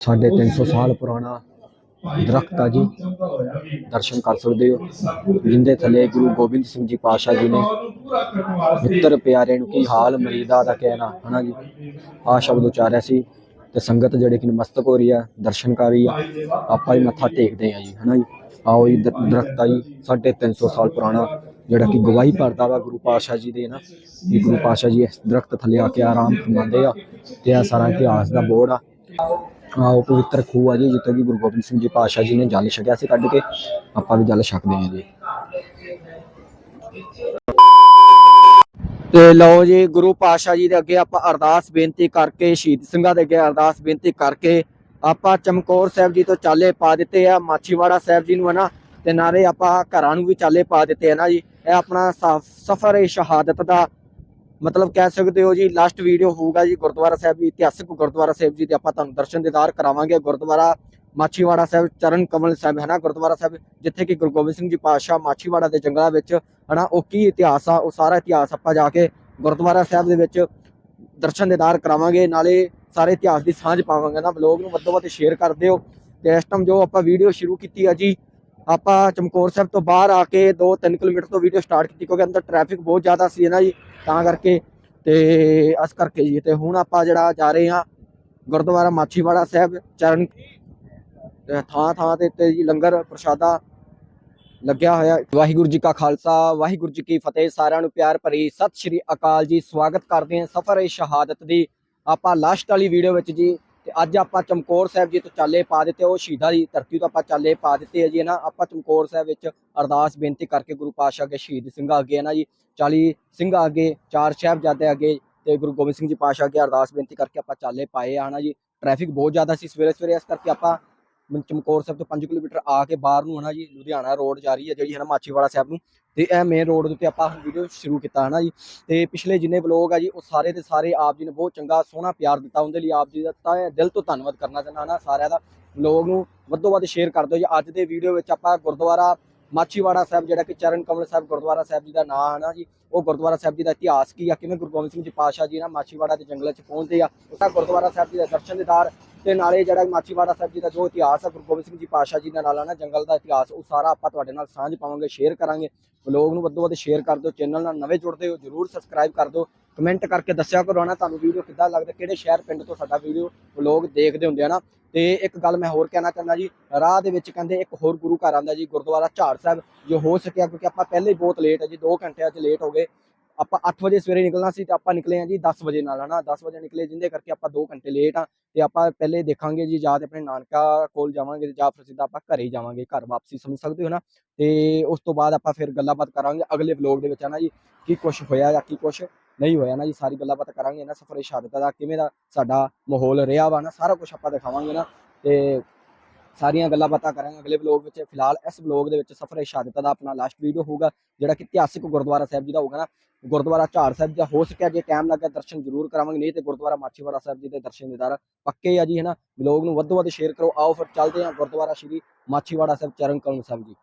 ਸਾਢੇ 300 ਸਾਲ ਪੁਰਾਣਾ ਦਰਖਤ ਆ ਜੀ। ਦਰਸ਼ਨ ਕਰ ਸਕਦੇ ਹੋ। ਜਿੰਦੇ ਥੱਲੇ ਗੁਰੂ ਗੋਬਿੰਦ ਸਿੰਘ ਜੀ ਪਾਤਸ਼ਾਹ ਜੀ ਨੇ ਮਿੱਤਰ ਪਿਆਰੇ ਨੂੰ ਕੀ ਹਾਲ ਮਰੀਦਾ ਦਾ ਕਹਿਣਾ, ਹਨਾ ਜੀ? ਆ ਸ਼ਬਦ ਉਚਾਰਿਆ ਸੀ ਤੇ ਸੰਗਤ ਜਿਹੜੇ ਕਿ ਨਮਸਤਕ ਹੋ ਰਹੀ ਆ, ਦਰਸ਼ਨ ਕਰ ਰਹੀ ਆ, ਆਪਾਂ ਵੀ ਮੱਥਾ ਟੇਕਦੇ ਆ ਜੀ, ਹਨਾ ਜੀ? ਆਓ ਜੀ ਦਰ- ਦਰਖਤ ਆ ਜੀ ਸਾਢੇ 300 ਸਾਲ ਪੁਰਾਣਾ ਜਿਹੜਾ ਕਿ ਗਵਾਹੀ ਭਰਦਾ ਵਾ ਗੁਰੂ ਪਾਤਸ਼ਾਹ ਜੀ ਦੇ ਨਾ, ਵੀ ਗੁਰੂ ਪਾਤਸ਼ਾਹ ਜੀ ਇਸ ਦਰਖਤ ਥੱਲੇ ਆ ਕੇ ਆਰਾਮ ਫਰਮਾਉਂਦੇ ਆ ਤੇ ਇਹ ਸਾਰਾ ਇਤਿਹਾਸ ਦਾ ਬੋੜ ਆ। ਆਓ ਪਵਿੱਤਰ ਖੂਹ ਆ ਜੀ, ਜਿੱਥੇ ਕਿ ਗੁਰੂ ਗੋਬਿੰਦ ਸਿੰਘ ਜੀ ਪਾਤਸ਼ਾਹ ਜੀ ਨੇ ਜਲ ਛਕਿਆ ਸੀ ਕੱਢ ਕੇ, ਆਪਾਂ ਵੀ ਜਲ ਛਕਦੇ ਹਾਂ ਜੀ। ਤੇ ਲਓ ਜੀ, ਗੁਰੂ ਪਾਤਸ਼ਾਹ ਜੀ ਦੇ ਅੱਗੇ ਆਪਾਂ ਅਰਦਾਸ ਬੇਨਤੀ ਕਰਕੇ, ਸ਼ਹੀਦ ਸਿੰਘਾਂ ਦੇ ਅੱਗੇ ਅਰਦਾਸ ਬੇਨਤੀ ਕਰਕੇ, ਆਪਾਂ ਚਮਕੌਰ ਸਾਹਿਬ ਜੀ ਤੋਂ ਚਾਲੇ ਪਾ ਦਿੱਤੇ ਆ, ਮਾਛੀਵਾੜਾ ਸਾਹਿਬ ਜੀ ਨੂੰ ਹਨਾ ਤੇ ਨਾਲੇ ਆਪਾਂ ਘਰਾਂ ਨੂੰ ਵੀ ਚਾਲੇ ਪਾ ਦਿੱਤੇ ਆ ਨਾ ਜੀ। ਇਹ ਆਪਣਾ ਸਫਰ ਏ ਸ਼ਹਾਦਤ ਦਾ ਮਤਲਬ ਕਹਿ ਸਕਦੇ ਹੋ ਜੀ ਲਾਸਟ ਵੀਡੀਓ ਹੋਊਗਾ ਜੀ ਗੁਰਦੁਆਰਾ ਸਾਹਿਬ ਜੀ, ਇਤਿਹਾਸਕ ਗੁਰਦੁਆਰਾ ਸਾਹਿਬ ਜੀ ਦੇ ਆਪਾਂ ਤੁਹਾਨੂੰ ਦਰਸ਼ਨ ਦੀਦਾਰ ਕਰਾਵਾਂਗੇ। ਗੁਰਦੁਆਰਾ ਮਾਛੀਵਾੜਾ ਸਾਹਿਬ, ਚਰਨ ਕਮਲ ਸਾਹਿਬ, ਹੈ ਨਾ ਗੁਰਦੁਆਰਾ ਸਾਹਿਬ, ਜਿੱਥੇ ਕਿ ਗੁਰੂ ਗੋਬਿੰਦ ਸਿੰਘ ਜੀ ਪਾਤਸ਼ਾਹ ਮਾਛੀਵਾੜਾ ਦੇ ਜੰਗਲਾਂ ਵਿੱਚ ਹਨਾ ਉਹ ਕੀ ਇਤਿਹਾਸ ਆ, ਉਹ ਸਾਰਾ ਇਤਿਹਾਸ ਆਪਾਂ ਜਾ ਕੇ ਗੁਰਦੁਆਰਾ ਸਾਹਿਬ ਦੇ ਵਿੱਚ ਦਰਸ਼ਨ ਦੀਦਾਰ ਕਰਾਵਾਂਗੇ, ਨਾਲੇ ਸਾਰੇ ਇਤਿਹਾਸ ਦੀ ਸਾਂਝ ਪਾਵਾਂਗੇ ਨਾ। ਬਲੌਗ ਨੂੰ ਵੱਧੋ ਵੱਧ ਸ਼ੇਅਰ ਕਰ ਦਿਓ। ਤੇ ਇਸ ਟਾਈਮ ਜੋ ਆਪਾਂ ਵੀਡੀਓ ਸ਼ੁਰੂ ਕੀਤੀ ਆ ਜੀ, ਆਪਾਂ ਚਮਕੌਰ ਸਾਹਿਬ ਤੋਂ ਬਾਹਰ ਆ ਕੇ 2-3 ਕਿਲੋਮੀਟਰ ਤੋਂ ਵੀਡੀਓ ਸਟਾਰਟ ਕੀਤੀ, ਕਿਉਂਕਿ ਅੰਦਰ ਟ੍ਰੈਫਿਕ ਬਹੁਤ ਜ਼ਿਆਦਾ ਸੀ ਨਾ ਜੀ। ਤਾਂ ਕਰਕੇ ਤੇ ਇਸ ਕਰਕੇ ਜੀ, ਤੇ ਹੁਣ ਆਪਾਂ ਜਿਹੜਾ ਜਾ ਰਹੇ ਹਾਂ ਗੁਰਦੁਆਰਾ ਮਾਛੀਵਾੜਾ ਸਾਹਿਬ, ਚਰਨ ਥਾਂ ਥਾਂ ਤੇ ਤੇ ਜੀ ਲੰਗਰ ਪ੍ਰਸ਼ਾਦਾ ਲੱਗਿਆ ਹੋਇਆ। ਵਾਹਿਗੁਰੂ ਜੀ ਕਾ ਖਾਲਸਾ, ਵਾਹਿਗੁਰੂ ਜੀ ਕੀ ਫਤਿਹ। ਸਾਰਿਆਂ ਨੂੰ ਪਿਆਰ ਭਰੀ ਸਤਿ ਸ਼੍ਰੀ ਅਕਾਲ ਜੀ। ਸਵਾਗਤ ਕਰਦੇ ਹਾਂ ਸਫਰ ਏ ਸ਼ਹਾਦਤ ਦੀ। ਆਪਾਂ ਲਾਸਟ ਵਾਲੀ ਵੀਡੀਓ ਵਿੱਚ ਜੀ ਤੇ ਅੱਜ ਆਪਾਂ ਚਮਕੌਰ ਸਾਹਿਬ ਜੀ ਤੋਂ ਚਾਲੇ ਪਾ ਦਿੱਤੇ, ਉਹ ਸ਼ਹੀਦਾਂ ਦੀ ਧਰਤੀ ਤੋਂ ਆਪਾਂ ਚਾਲੇ ਪਾ ਦਿੱਤੇ ਆ ਜੀ ਨਾ? ਆਪਾਂ ਚਮਕੌਰ ਸਾਹਿਬ ਵਿੱਚ ਅਰਦਾਸ ਬੇਨਤੀ ਕਰਕੇ ਗੁਰੂ ਪਾਤਸ਼ਾਹ ਅੱਗੇ ਸ਼ਹੀਦ ਸਿੰਘਾਂ ਅੱਗੇ, ਹੈ ਨਾ ਜੀ? 40 ਸਿੰਘਾਂ ਅੱਗੇ, ਚਾਰ ਸਾਹਿਬਜ਼ਾਦੇ ਅੱਗੇ ਤੇ ਗੁਰੂ ਗੋਬਿੰਦ ਸਿੰਘ ਜੀ ਪਾਤਸ਼ਾਹ ਅੱਗੇ ਅਰਦਾਸ ਬੇਨਤੀ ਕਰਕੇ ਆਪਾਂ ਚਾਲੇ ਪਾਏ ਆ ਨਾ ਜੀ? ਟ੍ਰੈਫਿਕ ਬਹੁਤ ਜ਼ਿਆਦਾ ਸੀ ਸਵੇਰੇ ਸਵੇਰੇ, ਇਸ ਕਰਕੇ ਆਪਾਂ ਚਮਕੌਰ ਸਾਹਿਬ ਤੋਂ 5 ਕਿਲੋਮੀਟਰ ਆ ਕੇ ਬਾਹਰ ਨੂੰ ਹਨਾ ਜੀ? ਲੁਧਿਆਣਾ ਰੋਡ ਜਾ ਰਹੀ ਹੈ ਜਿਹੜੀ, ਹੈ ਨਾ, ਮਾਛੀਵਾੜਾ ਸਾਹਿਬ ਨੂੰ। ਤੇ ਇਹ ਮੇਨ ਰੋਡ ਦੇ ਉੱਤੇ ਆਪਾਂ ਵੀਡੀਓ ਸ਼ੁਰੂ ਕੀਤਾ, ਹਨਾ ਜੀ? ਤੇ ਪਿਛਲੇ ਜਿੰਨੇ ਵਲੋਗ ਆ ਜੀ, ਉਹ ਸਾਰੇ ਦੇ ਸਾਰੇ ਆਪ ਜੀ ਨੇ ਬਹੁਤ ਚੰਗਾ, ਸੋਹਣਾ ਪਿਆਰ ਦਿੱਤਾ ਉਹਦੇ ਲਈ ਆਪ ਜੀ ਦਾ, ਤਾਂ ਦਿਲ ਤੋਂ ਧੰਨਵਾਦ ਕਰਨਾ ਚਾਹੁੰਦਾ ਨਾ ਸਾਰਿਆਂ ਦਾ। ਵਲੋਗ ਨੂੰ ਵੱਧੋ ਵੱਧ ਸ਼ੇਅਰ ਕਰ ਦਿਓ ਜੀ। ਅੱਜ ਦੇ ਵੀਡੀਓ ਵਿੱਚ ਆਪਾਂ ਗੁਰਦੁਆਰਾ ਮਾਛੀਵਾੜਾ ਸਾਹਿਬ, ਜਿਹੜਾ ਕਿ ਚਰਨ ਕਮਲ ਸਾਹਿਬ ਗੁਰਦੁਆਰਾ ਸਾਹਿਬ ਜੀ ਦਾ ਨਾਮ ਹੈ ਨਾ ਜੀ, ਉਹ ਗੁਰਦੁਆਰਾ ਸਾਹਿਬ ਜੀ ਦਾ ਇਤਿਹਾਸ ਕੀ ਆ? ਕਿਵੇਂ ਗੁਰੂ ਗੋਬਿੰਦ ਸਿੰਘ ਜੀ ਪਾਤਸ਼ਾਹ ਜੀ ਨਾ ਮਾਛੀਵਾੜਾ ਦੇ ਜੰਗਲਾਂ 'ਚ ਪਹੁੰਚਦੇ ਆ? ਉਹਦਾ ਗੁਰਦੁਆਰਾ ਸਾਹਿਬ ਜੀ ਦਾ ਦਰਸ਼ਨ ਦੀਦਾਰ ਤੇ ਨਾਲੇ ਜਿਹੜਾ ਮਾਛੀਵਾੜਾ ਸਾਹਿਬ ਜੀ ਦਾ ਜੋ ਇਤਿਹਾਸ ਆ, ਗੁਰੂ ਗੋਬਿੰਦ ਸਿੰਘ ਜੀ ਪਾਤਸ਼ਾਹ ਜੀ ਦੇ ਨਾਲ ਆ ਨਾ ਜੰਗਲ ਦਾ ਇਤਿਹਾਸ, ਉਹ ਸਾਰਾ ਆਪਾਂ ਤੁਹਾਡੇ ਨਾਲ ਸਾਂਝ ਪਾਵਾਂਗੇ ਸ਼ੇਅਰ ਕਰਾਂਗੇ। ਵਲੋਗ ਨੂੰ ਵੱਧੋ ਵੱਧ ਸ਼ੇਅਰ ਕਰ ਦਿਓ ਚੈਨਲ ਨਾਲ ਨਵੇਂ ਜੁੜਦੇ ਹੋ, ਜਰੂਰ ਸਬਸਕ੍ਰਾਈਬ ਕਰ ਦਿਓ। ਕਮੈਂਟ ਕਰਕੇ ਦੱਸਿਆ ਕਰੋ ਨਾ ਤੁਹਾਨੂੰ ਵੀਡੀਓ ਕਿੱਦਾਂ ਲੱਗਦਾ, ਕਿਹੜੇ ਸ਼ਹਿਰ ਪਿੰਡ ਤੋਂ ਸਾਡਾ ਵੀਡੀਓ ਵਲੋਗ ਦੇਖਦੇ ਹੁੰਦੇ ਆ ਨਾ। ਤੇ ਇੱਕ ਗੱਲ ਮੈਂ ਹੋਰ ਕਹਿਣਾ ਚਾਹੁੰਦਾ ਜੀ, ਰਾਹ ਦੇ ਵਿੱਚ ਕਹਿੰਦੇ ਇੱਕ ਹੋਰ ਗੁਰੂ ਘਰ ਆਂਦਾ ਜੀ, ਗੁਰਦੁਆਰਾ ਝਾੜ ਸਾਹਿਬ, ਜੋ ਹੋ ਸਕਿਆ ਕਿਉਂਕਿ ਆਪਾਂ ਪਹਿਲੇ ਹੀ ਬਹੁਤ ਲੇਟ ਹੈ ਜੀ 2 ਘੰਟੇ ਅੱਜ ਲੇਟ ਹੋ ਗਏ। ਆਪਾਂ 8 ਵਜੇ ਸਵੇਰੇ ਨਿਕਲਣਾ ਸੀ ਤੇ ਆਪਾਂ ਨਿਕਲੇ ਆ ਜੀ 10 ਵਜੇ ਨਾਲ, ਹਨਾ। 10 ਵਜੇ ਨਿਕਲੇ ਜਿੰਦੇ ਕਰਕੇ ਆਪਾਂ 2 ਘੰਟੇ ਲੇਟ ਆ ਤੇ ਆਪਾਂ ਪਹਿਲੇ ਦੇਖਾਂਗੇ ਜੀ, ਜਾਂ ਤੇ ਆਪਣੇ ਨਾਨਕਾ ਕੋਲ ਜਾਵਾਂਗੇ ਤੇ ਜਾਂ ਫਿਰ ਸਿੱਧਾ ਆਪਾਂ ਘਰੇ ਹੀ ਜਾਵਾਂਗੇ, ਘਰ ਵਾਪਸੀ ਸਮਝ ਸਕਦੇ ਹੋ ਨਾ। ਤੇ ਉਸ ਤੋਂ ਬਾਅਦ ਆਪਾਂ ਫਿਰ ਗੱਲਾਂ ਬਾਤ ਕਰਾਂਗੇ ਅਗਲੇ ਵਲੋਗ ਦੇ ਵਿੱਚ ਨਾ ਜੀ, ਕੀ ਕੁਝ ਹੋਇਆ ਜਾਂ ਕੀ ਕੁਝ ਨਹੀਂ ਹੋਇਆ ਨਾ ਜੀ, ਸਾਰੀ ਗੱਲਾਂ ਬਾਤ ਕਰਾਂਗੇ ਨਾ, ਸਫਰ ਸ਼ਹਾਦਤ ਦਾ, ਕਿਵੇਂ ਦਾ ਸਾਡਾ ਮਾਹੌਲ ਰਿਹਾ ਵਾ ਨਾ, ਸਾਰਾ ਕੁਝ ਆਪਾਂ ਦਿਖਾਵਾਂਗੇ ਨਾ, ਤੇ ਸਾਰੀਆਂ ਗੱਲਾਂ ਬਾਤਾਂ ਕਰਾਂਗੇ ਅਗਲੇ ਵਲੋਗ ਵਿੱਚ। ਫਿਲਹਾਲ ਇਸ ਵਲੋਗ ਦੇ ਵਿੱਚ ਸਫਰ ਸ਼ਹਾਦਤ ਦਾ ਆਪਣਾ ਲਾਸਟ ਵੀਡੀਓ ਹੋਊਗਾ, ਜਿਹੜਾ ਕਿ ਇਤਿਹਾਸਿਕ ਗੁਰਦੁਆਰਾ ਸਾਹਿਬ ਜੀ ਦਾ ਹੋਊਗਾ ਨਾ। ਗੁਰਦੁਆਰਾ ਝਾੜ ਸਾਹਿਬ ਦਾ ਹੋ ਸਕਿਆ, ਜੇ ਟਾਈਮ ਲੱਗਾ ਦਰਸ਼ਨ ਜ਼ਰੂਰ ਕਰਾਵਾਂਗੇ, ਨਹੀਂ ਤੇ ਗੁਰਦੁਆਰਾ ਮਾਛੀਵਾੜਾ ਸਾਹਿਬ ਜੀ ਦੇ ਦਰਸ਼ਨ ਦੀਦਾਰ ਪੱਕੇ ਆ ਜੀ ਹੈ ਨਾ ਵਲੋਗ ਨੂੰ ਵੱਧ ਤੋਂ ਵੱਧ ਸ਼ੇਅਰ ਕਰੋ। ਆਓ ਫਿਰ ਚੱਲਦੇ ਹਾਂ ਗੁਰਦੁਆਰਾ ਸ਼੍ਰੀ ਮਾਛੀਵਾੜਾ ਸਾਹਿਬ, ਚਰਨ ਕਮਲ ਸਾਹਿਬ ਜੀ।